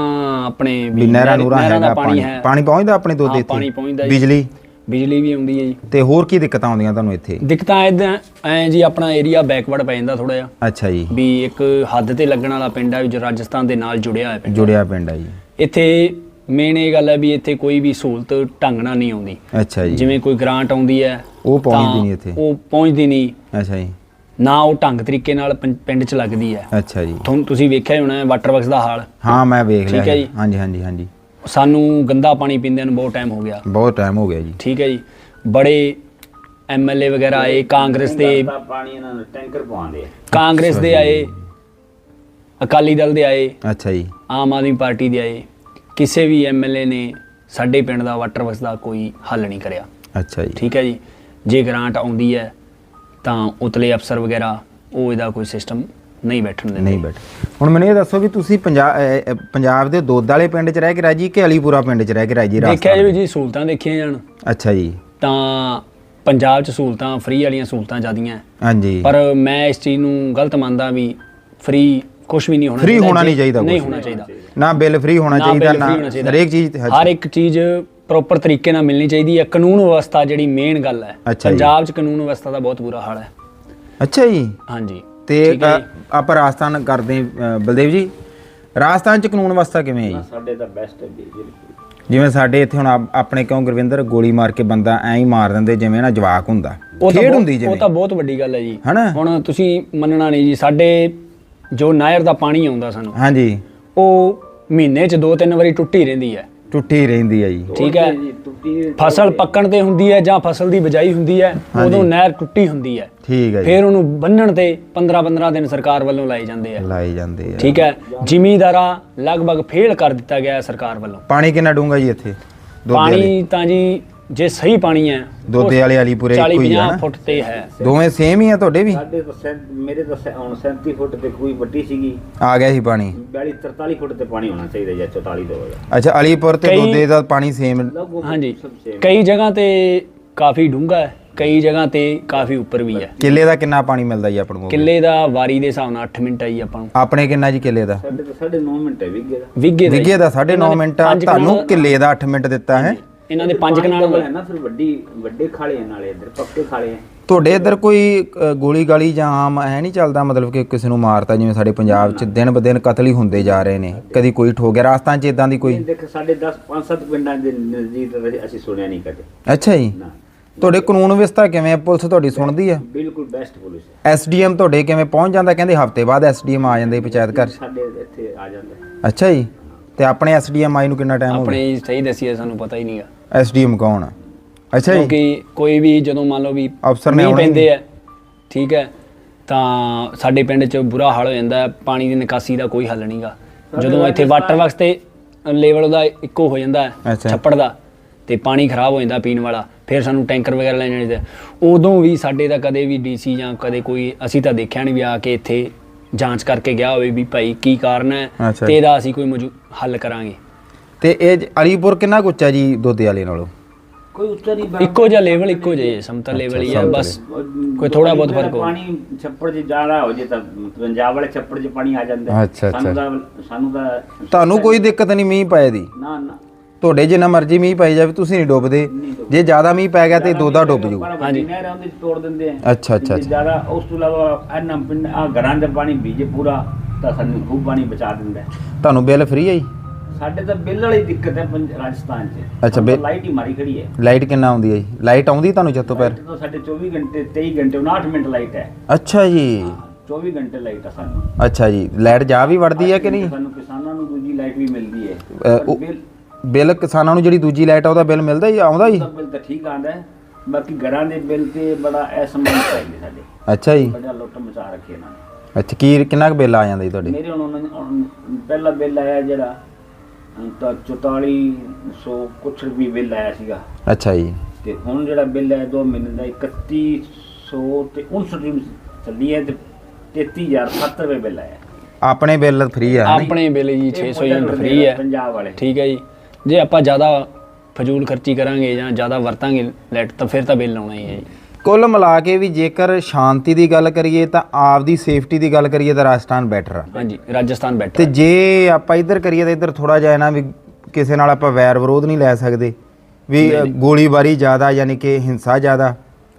ਆਪਣੇ ਵੀ ਨਹਿਰਾਂ ਨੂਰਾਂ ਦਾ ਹੈਗਾ ਪਾਣੀ ਪਾਣੀ। ਪਹੁੰਚਦਾ ਆਪਣੇ ਦੋਦੇ ਹਾਂ, ਇੱਥੇ ਪਾਣੀ ਪਹੁੰਚਦਾ। ਬਿਜਲੀ? ਬਿਜਲੀ ਵੀ ਆਉਂਦੀ ਹੈ ਜੀ। ਤੇ ਹੋਰ ਕੀ ਦਿੱਕਤਾਂ ਆਉਂਦੀਆਂ ਤੁਹਾਨੂੰ ਇੱਥੇ? ਦਿੱਕਤਾਂ ਇਦਾਂ ਐ ਜੀ ਆਪਣਾ ਏਰੀਆ ਬੈਕਵਰਡ ਪੈ ਜਾਂਦਾ ਥੋੜਾ ਜਿਹਾ। ਅੱਛਾ ਜੀ। ਵੀ ਇੱਕ ਹੱਦ ਤੇ ਲੱਗਣ ਵਾਲਾ ਪਿੰਡ ਹੈ ਜੋ ਰਾਜਸਥਾਨ ਦੇ ਨਾਲ ਜੁੜਿਆ ਹੋਇਆ ਪਿੰਡ ਜੁੜਿਆ ਪਿੰਡ ਆ ਜੀ। ਇੱਥੇ ਮੇਨ ਇਹ ਗੱਲ ਹੈ ਵੀ ਇੱਥੇ ਕੋਈ ਵੀ ਸਹੂਲਤ ਢੰਗ ਨਾਲ ਨਹੀਂ ਆਉਂਦੀ। ਅੱਛਾ ਜੀ। ਜਿਵੇਂ ਕੋਈ ਗ੍ਰਾਂਟ ਆਉਂਦੀ ਹੈ ਉਹ ਪਹੁੰਚਦੀ ਤਾਂ ਨਹੀਂ ਇੱਥੇ। ਉਹ ਪਹੁੰਚਦੀ ਨਹੀਂ। ਅੱਛਾ ਜੀ। ਨਾ ਉਹ ਢੰਗ ਤਰੀਕੇ ਨਾਲ ਪੰ- ਪਿੰਡ 'ਚ ਲੱਗਦੀ ਹੈ। ਅੱਛਾ ਜੀ। ਤੁਹਾਨੂੰ ਤੁਸੀਂ ਵੇਖਿਆ ਹੀ ਹੋਣਾ ਹੈ ਵਾਟਰ ਵਰਕਸ ਦਾ ਹਾਲ। ਹਾਂ ਮੈਂ ਵੇਖ ਠੀਕ ਹੈ ਲਿਆ ਜੀ। ਹਾਂਜੀ ਹਾਂਜੀ ਹਾਂਜੀ। ਸਾਨੂੰ ਗੰਦਾ ਪਾਣੀ ਪੀਂਦਿਆਂ ਨੂੰ ਬਹੁਤ ਟਾਈਮ ਹੋ ਗਿਆ। ਬਹੁਤ ਟਾਈਮ ਹੋ ਗਿਆ ਜੀ। ਠੀਕ ਹੈ ਜੀ। ਬੜੇ ਐਮਐਲਏ ਵਗੈਰਾ ਆਏ ਕਾਂਗਰਸ ਦੇ ਪਾਣੀ ਇਹਨਾਂ ਨੂੰ ਟੈਂਕਰ ਪਵਾਉਂਦੇ ਆ। ਕਾਂਗਰਸ ਦੇ ਆਏ ਅਕਾਲੀ ਦਲ ਦੇ ਆਏ ਅੱਛਾ ਜੀ। ਆਮ ਆਦਮੀ ਪਾਰਟੀ ਦੇ ਆਏ। ਕਿਸੇ ਵੀ ਐਮਐਲਏ ਨੇ ਸਾਡੇ ਪਿੰਡ ਦਾ ਵਾਟਰ ਵਰਕਸ ਦਾ ਕੋਈ ਹੱਲ ਨਹੀਂ ਕਰਿਆ। ਅੱਛਾ ਜੀ। ਠੀਕ ਹੈ ਜੀ। ਜੇ ਗ੍ਰਾਂਟ ਆਉਂਦੀ ਹੈ ਤਾਂ ਉਤਲੇ ਅਫਸਰ ਵਗੈਰਾ ਉਹ ਇਹਦਾ ਕੋਈ ਸਿਸਟਮ ਨਹੀਂ ਬੈਠਣ ਦਿੰਦੇ। ਨਹੀਂ ਬੈਠ ਹੁਣ ਮੈਨੂੰ ਇਹ ਦੱਸੋ ਵੀ ਤੁਸੀਂ ਪੰਜਾਬ ਦੇ ਦੋਦ ਵਾਲੇ ਪਿੰਡ 'ਚ ਰਹਿ ਕੇ ਰਾਜੀ ਕਿ ਅਲੀਪੁਰਾ ਪਿੰਡ 'ਚ ਰਹਿ ਕੇ ਰਾਜੀ ਦੇਖਿਆ ਜੀ ਜੀ ਸਹੂਲਤਾਂ ਦੇਖੀਆਂ ਜਾਣ। ਅੱਛਾ ਜੀ। ਤਾਂ ਪੰਜਾਬ 'ਚ ਸਹੂਲਤਾਂ ਫ੍ਰੀ ਵਾਲੀਆਂ ਸਹੂਲਤਾਂ ਜ਼ਿਆਦੀਆਂ। ਹਾਂਜੀ। ਪਰ ਮੈਂ ਇਸ ਚੀਜ਼ ਨੂੰ ਗਲਤ ਮੰਨਦਾ ਵੀ ਫ੍ਰੀ ਕੁਝ ਵੀ ਨਹੀਂ ਹੋਣਾ ਨਹੀਂ ਚਾਹੀਦਾ ਨਹੀਂ ਕੁਛ। ਹੋਣਾ ਚਾਹੀਦਾ। ਨਾ ਬਿੱਲ ਫ੍ਰੀ ਹੋਣਾ ਚਾਹੀਦਾ ਨਾ। ਹਰੇਕ ਚੀਜ਼ ਹਰ ਇੱਕ ਚੀਜ਼ ਪ੍ਰੋਪਰ ਤਰੀਕੇ ਨਾਲ ਮਿਲਣੀ ਚਾਹੀਦੀ ਹੈ। ਕਾਨੂੰਨ ਵਿਵਸਥਾ ਜਿਹੜੀ ਮੇਨ ਗੱਲ ਹੈ। ਅੱਛਾ ਜੀ। ਪੰਜਾਬ 'ਚ ਕਾਨੂੰਨ ਵਿਵਸਥਾ ਦਾ ਬਹੁਤ ਬੁਰਾ ਹਾਲ ਹੈ। ਅੱਛਾ ਜੀ। ਹਾਂਜੀ। ਤੇ ਠੀਕ ਹੈ ਅ, ਆਪਾਂ ਰਾਜਸਥਾਨ ਕਰਦੇ ਅ, ਬਲਦੇਵ ਜੀ। ਰਾਜਸਥਾਨ 'ਚ ਕਾਨੂੰਨ ਵਿਵਸਥਾ ਕਿਵੇਂ ਹੈ ਜੀ? ਸਾਡੇ ਤਾਂ ਬੈਸਟ ਹੈ ਜੀ ਬਿਲਕੁਲ ਜਿਵੇਂ ਸਾਡੇ ਇੱਥੇ ਹੁਣ ਆਪ- ਆਪਣੇ ਕਿਉਂ ਗੁਰਵਿੰਦਰ ਗੋਲੀ ਮਾਰ ਕੇ ਬੰਦਾ ਐਂ ਹੀ ਮਾਰ ਦਿੰਦੇ ਜਿਵੇਂ ਨਾ ਜਵਾਕ ਹੁੰਦਾ। ਉਹ ਤਾਂ ਖੇਡ ਬਹੁਤ- ਹੁੰਦੀ ਉਹ ਜਿਵੇਂ। ਤਾਂ ਬਹੁਤ ਵੱਡੀ ਗੱਲ ਹੈ ਜੀ। ਹਨਾ? ਹੁਣ ਤੁਸੀਂ ਮੰਨਣਾ ਨਹੀਂ ਜੀ ਸਾਡੇ ਜੋ ਨਾਇਰ ਦਾ ਪਾਣੀ ਆਉਂਦਾ ਸਾਨੂੰ ਹਾਂਜੀ। ਉਹ ਮਹੀਨੇ 'ਚ ਦੋ ਤਿੰਨ ਵਾਰੀ ਟੁੱਟੀ ਰਹਿੰਦੀ ਹੈ। ਟੁੱਟੀ ਰਹਿੰਦੀ ਆ ਜੀ। ਠੀਕ ਹੈ। ਫਸਲ ਪੱਕਣ ਤੇ ਹੁੰਦੀ ਹੈ ਜਾਂ ਫਸਲ ਦੀ ਬਿਜਾਈ ਹੁੰਦੀ ਹੈ ਉਦੋਂ ਨਹਿਰ ਟੁੱਟੀ ਹੁੰਦੀ ਹੈ। ਠੀਕ ਹੈ ਜੀ। ਫਿਰ ਉਹਨੂੰ ਬੰਨਣ ਤੇ 15 15 ਦਿਨ ਸਰਕਾਰ ਵੱਲੋਂ ਲਾਏ ਜਾਂਦੇ ਆ। ਲਾਏ ਜਾਂਦੇ ਆ। ਠੀਕ ਹੈ। ਜ਼ਿਮੀਂਦਾਰਾਂ ਲਗਭਗ ਫੇਲ ਕਰ ਦਿੱਤਾ ਗਿਆ ਹੈ ਸਰਕਾਰ ਵੱਲੋਂ। ਪਾਣੀ ਕਿੰਨਾ ਡੂੰਗਾ ਜੀ ਇੱਥੇ? ਪਾਣੀ ਤਾਂ ਜੀ ਜੇ ਸਹੀ ਪਾਣੀ ਹੈ ਦੋਦੇ ਵਾਲੇ ਅਲੀਪੁਰੇ 40 ਇੱਕੋ ਹੀ 50 ਨਾ। ਫੁੱਟ ਤੇ ਹੈ। ਦੋਵੇਂ ਸੇਮ ਹੀ ਆ ਤੁਹਾਡੇ ਵੀ? ਸਾਡੇ ਤਾਂ ਸੈਂ- ਮੇਰੇ ਤਾਂ ਸੈਂ- ਹੁਣ 37 ਫੁੱਟ ਤੇ ਕੋਈ ਵੱਡੀ ਸੀਗੀ। ਆ ਗਿਆ ਸੀ ਪਾਣੀ। 42 43 ਫੁੱਟ ਤੇ ਪਾਣੀ ਹੋਣਾ ਚਾਹੀਦਾ ਜਾਂ 44 ਤੋਂ ਹੋਵੇਗਾ ਅੱਛਾ ਅਲੀਪੁਰ ਤੇ ਕਈ- ਦੋਦੇ ਦਾ ਪਾਣੀ ਸੇਮ ਹਾਂਜੀ। ਕਈ ਜਗ੍ਹਾ ਤੇ ਕਾਫੀ ਡੂੰਘਾ ਹੈ ਕਈ ਜਗ੍ਹਾ ਤੇ ਕਾਫੀ ਉੱਪਰ ਵੀ ਹੈ। ਕਿੱਲੇ ਦਾ ਕਿੰਨਾ ਪਾਣੀ ਮਿਲਦਾ ਜੀ ਆਪਾਂ ਨੂੰ ਕਿੱਲੇ ਦਾ ਵਾਰੀ ਦੇ ਹਿਸਾਬ ਨਾਲ 8 ਮਿੰਟ ਆਈ ਆਪਾਂ ਨੂੰ। ਆਪਣੇ ਕਿੰਨਾ ਜੀ ਕਿੱਲੇ ਦਾ? ਸਾਡੇ ਤਾਂ 9.5 ਮਿੰਟ ਹੈ ਵਿਗੇ ਦਾ। ਵਿਗੇ ਦਾ ਵਿਗੇ ਦਾ 9.5 ਮਿੰਟ ਆ। ਤੁਹਾਨੂੰ ਕਿੱਲੇ ਦਾ 8 ਮਿੰਟ ਦਿੱਤਾ ਹੈ। ਇਹਨਾਂ ਦੇ 5 ਕਨਾਲ ਹੈ ਨਾ ਫਿਰ ਵੱਡੀ ਵੱਡੇ ਖਾਲੇ ਆ ਨਾਲੇ ਇੱਧਰ ਪੱਕੇ ਖਾਲੇ ਆ। ਤੁਹਾਡੇ ਇੱਧਰ ਕੋਈ ਅ, ਗੋਲੀ ਗਾਲੀ ਜਾਂ ਆਮ ਹੈ ਨਹੀਂ ਚੱਲਦਾ ਮਤਲਬ ਕਿ ਕਿਸੇ ਨੂੰ ਮਾਰਤਾ ਜਿਵੇਂ ਸਾਡੇ ਪੰਜਾਬ 'ਚ ਦਿਨ ਬ ਦਿਨ ਕਤਲ ਹੀ ਹੁੰਦੇ ਜਾ ਰਹੇ ਨੇ? ਕਦੀ ਕੋਈ ਠੋਕ ਗਿਆ? ਰਾਜਸਥਾਨ 'ਚ ਇਦਾਂ ਦੀ ਕੋਈ? ਦੇਖ ਸਾਡੇ 10 5-7 ਪਿੰਡਾਂ ਦੇ ਨਜ਼ਦੀਕ ਤਾਂ ਅਸੀਂ ਸੁਣਿਆ ਨਹੀਂ ਕਦੇ। ਅੱਛਾ ਜੀ। ਨਾ। ਤੁਹਾਡੇ ਕਾਨੂੰਨ ਵਿਵਸਥਾ ਕਿਵੇਂ ਹੈ? ਪੁਲਿਸ ਤੁਹਾਡੀ ਸੁਣਦੀ ਆ? ਬਿਲਕੁਲ ਬੈਸਟ ਪੁਲਿਸ ਹੈ ਐਸਡੀਐਮ ਤੁਹਾਡੇ ਕਿਵੇਂ ਪਹੁੰਚ ਜਾਂਦਾ? ਕਹਿੰਦੇ ਹਫ਼ਤੇ ਬਾਅਦ ਐਸਡੀਐਮ ਆ ਜਾਂਦੇ ਪੰਚਾਇਤ ਘਰ 'ਚ। ਸਾਡੇ ਇੱਥੇ ਆ ਜਾਂਦਾ। ਅੱਛਾ ਜੀ। ਤੇ ਆਪਣੇ ਐਸਡੀਐਮ ਆਈ ਨੂੰ ਕਿੰਨਾ ਟਾਈਮ ਹੋ ਗਿਆ? ਆਪਣੇ ਸਹੀ ਦੱਸੀਏ ਸਾਨੂੰ ਪਤਾ ਹੀ ਨਹੀਂਗਾ ਐਸਡੀਐਮ ਕੌਣ ਆ। ਅੱਛਾ ਜੀ। ਕਿਉਂਕਿ ਕੋਈ ਵੀ ਜਦੋਂ ਮੰਨ ਲਓ ਵੀ ਅਫਸਰ ਨੇ ਮੀਂਹ ਆਉਣਾ ਹੀ ਪੈਂਦੇ ਆ ਠੀਕ ਹੈ ਤਾਂ ਸਾਡੇ ਪਿੰਡ 'ਚ ਬੁਰਾ ਹਾਲ ਹੋ ਜਾਂਦਾ ਹੈ ਪਾਣੀ ਦੀ ਨਿਕਾਸੀ ਦਾ ਕੋਈ ਹੱਲ ਨਹੀਂਗਾ ਜਦੋਂ ਇੱਥੇ ਵਾਟਰ ਵਰਕਸ ਤੇ ਲੈਵਲ ਦਾ ਇੱਕੋ ਹੋ ਜਾਂਦਾ ਹੈ ਅੱਛਾ। ਛੱਪੜ ਦਾ ਤੇ ਪਾਣੀ ਖਰਾਬ ਹੋ ਜਾਂਦਾ ਪੀਣ ਵਾਲਾ ਫਿਰ ਸਾਨੂੰ ਟੈਂਕਰ ਵਗੈਰਾ ਲੈ ਜਾਣੇ ਤੇ ਉਦੋਂ ਵੀ ਸਾਡੇ ਤਾਂ ਕਦੇ ਵੀ ਡੀਸੀ ਜਾਂ ਕਦੇ ਕੋਈ ਅਸੀਂ ਤਾਂ ਦੇਖਿਆ ਨਹੀਂ ਵੀ ਆ ਕੇ ਇੱਥੇ ਜਾਂਚ ਕਰਕੇ ਗਿਆ ਹੋਵੇ ਵੀ ਭਾਈ ਕੀ ਕਾਰਨ ਹੈ ਅੱਛਾ। ਤੇ। ਇਹਦਾ ਅਸੀਂ ਕੋਈ ਮੌਜੂ ਹੱਲ ਕਰਾਂਗੇ। ਤੇ ਇਹ ਜ- ਅਲੀਪੁਰ ਕਿੰਨਾ ਕੁ ਉੱਚਾ ਜੀ ਦੋਦੇ ਵਾਲੇ ਨਾਲੋਂ? ਕੋਈ ਉੱਚਾ ਨਹੀਂ ਇੱਕੋ ਜਿਹਾ ਲੈਵਲ ਇੱਕੋ ਜਿਹਾ ਹੀ ਹੈ, ਸਮਤਲ ਲੈਵਲ ਹੀ ਆ ਬਸ ਕੋਈ ਥੋੜਾ ਬਹੁਤ ਫ਼ਰਕ ਹੋ ਪਾਣੀ ਛੱਪੜ 'ਚ ਜਾਣਾ ਹੋ ਜੇ ਤਾਂ ਪੰਜਾਬ ਵਾਲੇ ਛੱਪੜ 'ਚ ਪਾਣੀ ਆ ਜਾਂਦਾ ਹੈ। ਅੱਛਾ, ਸਾਨੂੰ ਤਾਂ ਸਾਨੂੰ ਤਾਂ ਤੁਹਾਨੂੰ ਕੋਈ ਦਿੱਕਤ ਨਹੀਂ ਮੀਂਹ ਪਏ ਦੀ? ਨਾ ਨਾ। ਤੁਹਾਡੇ ਜਿੰਨਾ ਮਰਜ਼ੀ ਮੀਂਹ ਪਈ ਜਾਵੇ ਤੁਸੀਂ ਨਹੀਂ ਡੁੱਬਦੇ। ਜੇ ਜ਼ਿਆਦਾ ਮੀਂਹ ਪੈ ਗਿਆ ਤੇ ਦੋਦਾ ਡੁੱਬ ਜੂ ਹਾਂਜੀ। ਨਹਿਰ ਆਉਂਦੀ ਤੋੜ ਦਿੰਦੇ ਆ। ਅੱਛਾ ਅੱਛਾ ਜੇ ਅੱਛਾ। ਜ਼ਿਆਦਾ ਉਸ ਤੋਂ ਇਲਾਵਾ ਇਹਨਾਂ ਪਿੰਡ ਆ ਘਰਾਂ ਦੇ ਪਾਣੀ ਬੀਜੇ ਪੂਰਾ ਤਾਂ ਸਾਨੂੰ ਖੂਬ ਪਾਣੀ ਬਚਾ ਦਿੰਦਾ ਹੈ। ਤੁਹਾਨੂੰ ਬਿੱਲ ਫ੍ਰੀ ਹੈ ਜੀ? ਸਾਡੇ ਤਾਂ ਬਿੱਲ ਵਾਲੀ ਦਿੱਕਤ ਹੈ ਪੰਜ- ਰਾਜਸਥਾਨ 'ਚ। ਅੱਛਾ, ਬਿੱਲ- ਲਾਈਟ ਹੀ ਮਾਰੀ ਖੜੀ ਹੈ। ਲਾਈਟ ਕਿੰਨਾ ਆਉਂਦੀ ਹੈ ਜੀ? ਲਾਈਟ ਆਉਂਦੀ ਤੁਹਾਨੂੰ ਜੱਤੋਂ ਪੈਰ ਤਾਂ ਸਾਡੇ 24 ਘੰਟੇ 23 ਘੰਟੇ 59 ਮਿੰਟ ਲਾਈਟ ਹੈ। ਅੱਛਾ ਜੀ। 24 ਘੰਟੇ ਲਾਈਟ ਹੈ ਸਾਨੂੰ। ਅੱਛਾ ਜੀ। ਲਾਈਟ ਜਾ ਵੀ ਵੜਦੀ ਹੈ ਕਿ ਨਹੀਂ? ਸਾਨੂੰ ਕਿਸਾਨਾਂ ਨੂੰ ਦੂਜੀ ਲਾਈਟ ਵੀ ਮਿਲਦੀ ਹੈ। ਅ, ਪਰ ਉਹ- ਬਿੱਲ ਬਿੱਲ ਕਿਸਾਨਾਂ ਨੂੰ ਜਿਹੜੀ ਦੂਜੀ ਲਾਈਟ ਆ ਉਹਦਾ ਬਿੱਲ ਮਿਲਦਾ ਜੀ ਆਉਂਦਾ ਜੀ ਦਾ ਬਿੱਲ ਤਾਂ ਠੀਕ ਆਂਦਾ ਹੈ। ਬਾਕੀ ਘਰਾਂ ਦੇ ਬਿੱਲ ਤੇ ਬੜਾ ਅਸਮਾਨ ਚਾਹੀਦੇ ਸਾਡੇ। ਅੱਛਾ ਜੀ। ਬੜਾ ਲੁੱਟ ਮਚਾ ਰੱਖੇ ਇਹਨਾਂ ਨੇ। ਅੱਛਾ ਕੀ ਕਿੰਨਾ ਕੁ ਬਿੱਲ ਆ ਜਾਂਦਾ ਜੀ ਤੁਹਾਡੇ? ਮੇਰੇ ਹੁਣ ਉਹਨਾਂ ਨੇ ਹੁਣ ਪਹਿਲਾ ਬਿੱਲ ਆਇਆ ਜਿਹੜਾ ਤਾਂ 4400 ਕੁਛ ਰੁਪਏ ਬਿੱਲ ਆਇਆ ਸੀਗਾ। ਅੱਛਾ ਜੀ। ਤੇ ਹੁਣ ਜਿਹੜਾ ਬਿੱਲ ਹੈ 2 ਮਹੀਨੇ ਦਾ 3100 ਤੇ 59 ਰੁਪਏ ਚੱਲੀ ਹੈ ਤੇ 33007 ਰੁਪਏ ਬਿੱਲ ਆਇਆ। ਆਪਣੇ ਬਿੱਲ ਫ੍ਰੀ ਆ ਨਹੀਂ? ਆਪਣੇ ਬਿੱਲ ਜੀ ਇਹ 600 ਮੋਟਰ ਯੂਨਿਟ ਫ੍ਰੀ ਹੈ। ਪੰਜਾਬ ਵਾਲੇ। ਠੀਕ ਹੈ ਜੀ। ਜੇ ਆਪਾਂ ਜ਼ਿਆਦਾ ਫਜ਼ੂਲ ਖਰਚੀ ਕਰਾਂਗੇ ਜਾਂ ਜ਼ਿਆਦਾ ਵਰਤਾਂਗੇ ਲਾਈਟ ਤਾਂ ਫਿਰ ਤਾਂ ਬਿੱਲ ਆਉਣਾ ਹੀ ਹੈ ਜੀ। ਕੁੱਲ ਮਿਲਾ ਕੇ ਵੀ ਜੇਕਰ ਸ਼ਾਂਤੀ ਦੀ ਗੱਲ ਕਰੀਏ ਤਾਂ ਆਪਦੀ ਸੇਫਟੀ ਦੀ ਗੱਲ ਕਰੀਏ ਤਾਂ ਰਾਜਸਥਾਨ ਬੈਟਰ ਆ। ਹਾਂਜੀ ਰਾਜਸਥਾਨ ਤੇ ਜੇ ਆਪਾਂ ਇੱਧਰ ਕਰੀਏ ਤਾਂ ਇੱਧਰ ਥੋੜਾ ਜਿਹਾ ਨਾ ਵੀ ਕਿਸੇ ਨਾਲ ਆਪਾਂ ਵੈਰ ਵਿਰੋਧ ਨਹੀਂ ਲੈ ਸਕਦੇ ਵੀ ਗੋਲੀਬਾਰੀ ਜ਼ਿਆਦਾ ਯਾਨੀ ਕਿ ਹਿੰਸਾ ਜ਼ਿਆਦਾ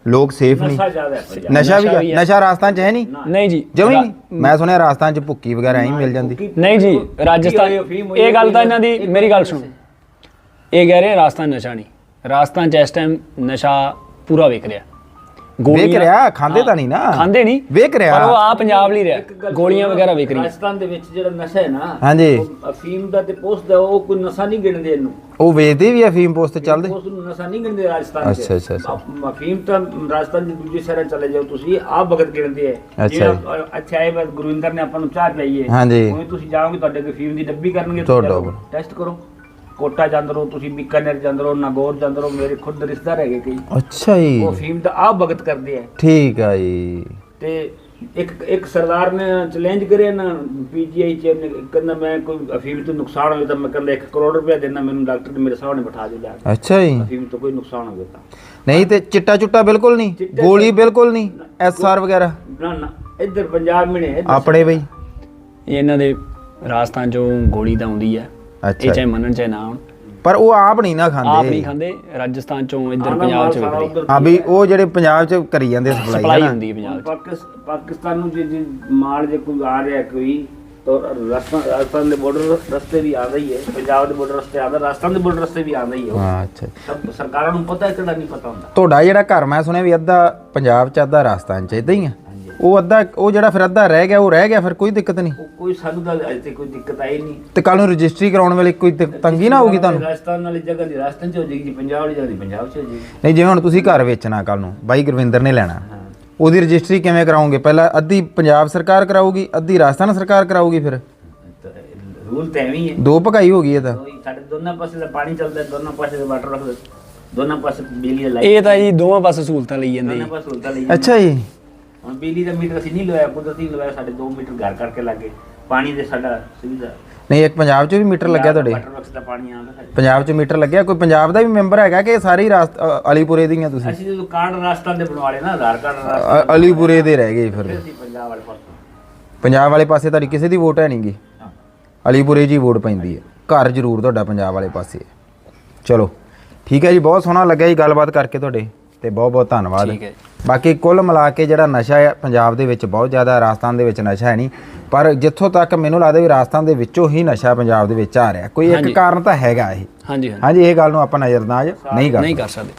ਲੋਕ ਸੇਫ ਨਹੀਂ। ਨਸ਼ਾ ਜ਼ਿਆਦਾ ਹੈ ਪੰਜਾਬ ਨਸ਼ਾ ਵੀ ਨਸ਼ਾ ਵੀ ਰਾਜਸਥਾਨ ਚ ਹੈ ਨਹੀਂ? ਨਹੀਂ ਜੀ। ਜਮੀ ਨਹੀਂ? ਮੈਂ ਸੁਣਿਆ ਰਾਜਸਥਾਨ ਚ ਭੁੱਕੀ ਵਗੈਰਾ ਐਂ ਹੀ ਮਿਲ ਜਾਂਦੀ। ਨਹੀਂ ਜੀ ਰਾਜਸਥਾਨ ਇਹ ਗੱਲ ਤਾਂ ਇਹਨਾਂ ਦੀ ਮੇਰੀ ਗੱਲ ਸੁਣੋ। ਇਹ ਕਹਿ ਰਹੇ ਰਾਜਸਥਾਨ ਨਸ਼ਾ ਨਹੀਂ। ਰਾਜਸਥਾਨ ਚ ਇਸ ਟਾਈਮ ਨਸ਼ਾ ਪੂਰਾ ਵਿਕ ਰਿਹਾ। ਵੇਖ ਰਿਹਾ ਖਾਂਦੇ ਤਾਂ ਨਹੀਂ ਨਾ। ਖਾਂਦੇ ਨਹੀਂ। ਵੇਖ ਰਿਹਾ। ਪਰ ਉਹ ਆ ਪੰਜਾਬ ਲਈ ਰਿਹਾ। ਗੋਲੀਆਂ ਵਗੈਰਾ ਵਿਕ ਰਹੀਆਂ ਰਾਜਸਥਾਨ ਦੇ ਵਿੱਚ ਜਿਹੜਾ ਨਸ਼ਾ ਹੈ ਨਾ ਹਾਂਜੀ। ਉਹ ਅਫੀਮ ਦਾ ਤੇ ਪੋਸਟ ਦਾ ਉਹ ਕੋਈ ਨਸ਼ਾ ਨਹੀਂ ਗਿਣਦੇ ਇਹਨੂੰ। ਉਹ ਵੇਚਦੇ ਵੀ ਆ ਫੀਮ ਪੋਸਟ ਤੇ ਚੱਲਦੇ। ਉਸ ਨੂੰ ਨਸ਼ਾ ਨਹੀਂ ਗਿਣਦੇ ਰਾਜਸਥਾਨ ਚ ਅੱਛਾ, ਅੱਛਾ, ਅੱਛਾ। ਅਫ- ਅਫੀਮ ਤਾਂ ਰਾਜਸਥਾਨ ਦੇ ਦੂਜੇ ਸ਼ਹਿਰਾਂ ਚਲੇ ਜਾਓ ਤੁਸੀਂ ਆਪ ਭਗਤ ਗਿਣਦੇ ਹੈ ਅੱਛਾ। ਅੱਛਾ ਇਹ ਬਸ ਗੁਰਵਿੰਦਰ ਨੇ ਆਪਾਂ ਨੂੰ ਚਾਹ ਪਈਏ ਹਾਂਜੀ। ਉਵੇਂ ਤੁਸੀਂ ਜਾਓਗੇ ਤੁਹਾਡੇ ਕੋਲ ਅਫੀਮ ਦੀ ਡੱਬੀ ਕਰਨਗੇ ਤੁਹਾਡਾ ਟੈਸਟ ਕਰੋ। ਕੋਟਾ ਜਾਂਦੇ ਰਹੋ ਤੁਸੀਂ ਬੀਕਾਨੇਰ ਜਾਂਦੇ ਰਹੋ ਨਾਗੌਰ ਜਾਂਦੇ ਰਹੋ ਮੇਰੇ ਖੁਦ ਰਿਸ਼ਤੇਦਾਰ ਹੈਗੇ ਕਈ ਅੱਛਾ ਜੀ ਉਹ ਅਫੀਮ ਦਾ ਆਪ ਭਗਤ ਕਰਦੇ ਆ ਠੀਕ ਆ ਜੀ ਤੇ ਇੱਕ ਇੱਕ ਸਰਦਾਰ ਨੇ ਚੈਲੰਜ ਕਰਿਆ ਨਾ ਪੀਜੀਆਈ ਚ ਨੇ ਕਹਿੰਦਾ ਮੈਂ ਕੋਈ ਅਫੀਮ ਤੋਂ ਨੁਕਸਾਨ ਹੋਵੇ ਤਾਂ ਮੈਂ ਕਹਿੰਦਾ 1 ਕਰੋੜ ਰੁਪਇਆ ਦੇਣਾ ਮੈਨੂੰ ਡਾਕਟਰ ਨੇ ਮੇਰੇ ਸਾਹਮਣੇ ਬਿਠਾ ਦੇ ਲਿਆ ਅੱਛਾ ਜੀ ਅਫੀਮ ਤੋਂ ਕੋਈ ਨੁਕਸਾਨ ਹੋਵੇ ਤਾਂ ਨਹੀਂ ਤੇ ਚਿੱਟਾ ਚੁੱਟਾ ਬਿਲਕੁਲ ਨਹੀਂ ਚਿੱਟਾ- ਗੋਲੀ ਬਿਲਕੁਲ ਨਹੀਂ ਐਸਆਰ ਵਗੈਰਾ ਨਾ ਨਾ ਇੱਧਰ ਪੰਜਾਬ ਮਿਲੇ ਆਪਣੇ ਬਈ। ਇਹ ਇਹਨਾਂ ਦੇ ਰਾਜਸਥਾਨ ਚੋਂ ਗੋਲੀ ਤਾਂ ਆਉਂਦੀ ਹੈ। ਇਹ ਚਾਹੇ ਮੰਨਣ ਚਾਹੇ ਨਾ ਪਰ ਉਹ ਆਪ ਨਹੀਂ ਨਾ ਆਪ ਨਹੀਂ ਖਾਂਦੇ ਰਾਜਸਥਾਨ ਚੋਂ ਇੱਧਰ ਪੰਜਾਬ ਚ ਵਿਕ ਸਾਰਾ ਰਹੀ ਉੱਧਰ। ਆ ਵੀ ਉਹ ਜਿਹੜੇ ਪੰਜਾਬ ਚ ਕਰੀ ਜਾਂਦੇ ਸਪਲਾਈ ਸਪਲਾਈ ਹੈ ਨਾ ਹੁੰਦੀ ਹੈ ਪੰਜਾਬ ਚ। ਪਾਕਿਸ- ਪਾਕਿਸਤਾਨ ਨੂੰ ਜੇ ਜੇ ਮਾਲ ਜੇ ਕੋਈ ਆ ਰਿਹਾ ਕੋਈ ਤਾਂ ਰਾਜਸਥਾਨ ਰਾਜਸਥਾਨ ਦੇ ਬਾਰਡਰ ਰਸਤੇ ਵੀ ਆਉਂਦਾ ਹੀ ਹੈ। ਪੰਜਾਬ ਦੇ ਬਾਰਡਰ ਰਸਤੇ ਆਉਂਦਾ ਰਾਜਸਥਾਨ ਦੇ ਬਾਰਡਰ ਰਸਤੇ ਵੀ ਆਉਂਦਾ ਹੀ। ਹੈ ਅੱਛਾ। ਸਰਕਾਰਾਂ ਨੂੰ ਪਤਾ ਹੈ ਕਿਹੜਾ ਨਹੀਂ ਪਤਾ ਹੁੰਦਾ। ਤੁਹਾਡਾ ਜਿਹੜਾ ਘਰ ਮੈਂ ਸੁਣਿਆ ਵੀ ਅੱਧਾ ਪੰਜਾਬ ਚ ਅੱਧਾ ਰਾਜਸਥਾਨ ਚ ਇਦਾਂ ਹੀ ਆ? ਉਹ ਅੱਧਾ ਉਹ ਜਿਹੜਾ ਫਿਰ ਅੱਧਾ ਰਹਿ ਗਿਆ ਉਹ ਰਹਿ ਗਿਆ ਫਿਰ ਕੋਈ ਦਿੱਕਤ ਨਹੀਂ। ਉਹ ਕੋਈ ਸਾਨੂੰ ਤਾਂ ਅਜੇ ਤੱਕ ਕੋਈ ਦਿੱਕਤ ਆਈ ਨਹੀਂ। ਤੇ ਕੱਲ ਨੂੰ ਰਜਿਸਟਰੀ ਕਰਾਉਣ ਵੇਲੇ ਕੋਈ ਤੰਗੀ ਨਾ ਹੋਊਗੀ ਤੁਹਾਨੂੰ? ਰਾਜਸਥਾਨ ਵਾਲੀ ਜਗ੍ਹਾ ਦੀ ਰਾਜਸਥਾਨ ਚ ਹੋ ਜਾਏਗੀ ਪੰਜਾਬ ਵਾਲੀ ਜਗ੍ਹਾ ਦੀ ਪੰਜਾਬ ਚ ਹੋ ਜਾਏਗੀ। ਨਹੀਂ ਜਿਵੇਂ ਹੁਣ ਤੁਸੀਂ ਘਰ ਵੇਚਣਾ ਕੱਲ ਨੂੰ ਬਾਈ ਗੁਰਵਿੰਦਰ ਨੇ ਲੈਣਾ। ਉਹਦੀ ਰਜਿਸਟਰੀ ਕਿਵੇਂ ਕਰਾਉਂਗੇ ਪਹਿਲਾਂ ਅੱਧੀ ਪੰਜਾਬ ਸਰਕਾਰ ਕਰਾਊਗੀ ਅੱਧੀ ਰਾਜਸਥਾਨ ਸਰਕਾਰ ਕਰਾਊਗੀ ਫਿਰ? ਰੂਲ ਤਾਂ ਐਵੇਂ ਹੀ ਹੈ। ਦੋ ਭਗਾਈ ਹੋ ਗਈ ਇਹ ਤਾਂ। ਸਾਡੇ ਦੋਨਾਂ ਪਾਸੇ ਦਾ ਪਾਣੀ ਚੱਲਦਾ ਹੈ, ਦੋਨਾਂ ਪਾਸੇ ਦਾ ਵਾਟਰ ਰੱਖਦੇ। ਦੋਨਾਂ ਪਾਸੇ ਬਿਜਲੀ ਲਾਈ ਇਹ ਤਾਂ ਜੀ ਦੋਵਾਂ ਪਾਸੇ ਸਹੂਲਤਾਂ ਲਈ ਜਾਂਦੇ ਦੋਨਾਂ ਜੀ। ਪਾਸੇ ਉਲਟਾ ਲਈ ਅੱਛਾ ਜੀ। ਹੁਣ ਬਿਜਲੀ ਦਾ ਮੀਟਰ ਅਸੀਂ ਨਹੀਂ ਲਵਾਇਆ ਕੁਦਰਤੀ ਲਵਾਇਆ ਸਾਡੇ 2 ਮੀਟਰ ਘਰ ਕਰਕੇ ਲੱਗੇ ਪਾਣੀ ਦੇ ਸਾਡਾ ਸੁਵਿਧਾ ਨਹੀਂ ਇੱਕ ਪੰਜਾਬ 'ਚ ਵੀ ਮੀਟਰ ਲੱਗਿਆ ਤੁਹਾਡੇ? ਵਾਟਰ ਵਰਕਸ ਦਾ ਪਾਣੀ ਆਉਂਦਾ ਸਾਡੇ ਪੰਜਾਬ 'ਚ ਮੀਟਰ ਲੱਗਿਆ? ਕੋਈ ਪੰਜਾਬ ਦਾ ਵੀ ਮੈਂਬਰ ਹੈਗਾ ਕਿ ਸਾਰੇ ਹੀ ਰਾਸਤ ਅਲੀਪੁਰੇ ਦੀਆਂ ਤੁਸੀਂ? ਅਸੀਂ ਜਦੋਂ ਕਾਰਡ ਰਾਜਸਥਾਨ ਦੇ ਬਣਵਾ ਲਏ ਨਾ ਆਧਾਰ ਕਾਰਡ ਅ- ਅਲੀਪੁਰੇ ਦੇ ਰਹਿ ਗਏ ਫਿਰ। ਫਿਰ ਅਸੀਂ ਪੰਜਾਬ ਵਾਲੇ ਪਾਸੇ। ਪੰਜਾਬ ਵਾਲੇ ਪਾਸੇ ਤੁਹਾਡੀ ਕਿਸੇ ਦੀ ਵੋਟ ਹੈ ਨਹੀਂਗੀ ਅਲੀਪੁਰੇ ਜੀ ਵੋਟ ਪੈਂਦੀ ਹੈ। ਘਰ ਜ਼ਰੂਰ ਤੁਹਾਡਾ ਪੰਜਾਬ ਵਾਲੇ ਪਾਸੇ ਹੈ। ਚਲੋ ਠੀਕ ਹੈ ਜੀ ਬਹੁਤ ਸੋਹਣਾ ਲੱਗਿਆ ਜੀ ਗੱਲਬਾਤ ਕਰਕੇ ਤੁਹਾਡੇ। ਤੇ ਬਹੁਤ ਬਹੁਤ ਧੰਨਵਾਦ। ਠੀਕ ਹੈ। ਬਾਕੀ ਕੁੱਲ ਮਿਲਾ ਕੇ ਜਿਹੜਾ ਨਸ਼ਾ ਹੈ ਪੰਜਾਬ ਦੇ ਵਿੱਚ ਬਹੁਤ ਜ਼ਿਆਦਾ ਰਾਜਸਥਾਨ ਦੇ ਵਿੱਚ ਨਸ਼ਾ ਹੈ ਨਹੀਂ। ਪਰ ਜਿੱਥੋਂ ਤੱਕ ਮੈਨੂੰ ਲੱਗਦਾ ਵੀ ਰਾਜਸਥਾਨ ਦੇ ਵਿੱਚੋਂ ਹੀ ਨਸ਼ਾ ਪੰਜਾਬ ਦੇ ਵਿੱਚ ਆ ਰਿਹਾ। ਕੋਈ ਇੱਕ। ਕਾਰਨ ਤਾਂ ਹੈਗਾ ਇਹ। ਹਾਂਜੀ ਹਾਂਜੀ। ਇਹ ਗੱਲ ਨੂੰ ਆਪਾਂ ਨਜ਼ਰਅੰਦਾਜ਼ ਨਹੀਂ ਕਰ ਸਕਦੇ।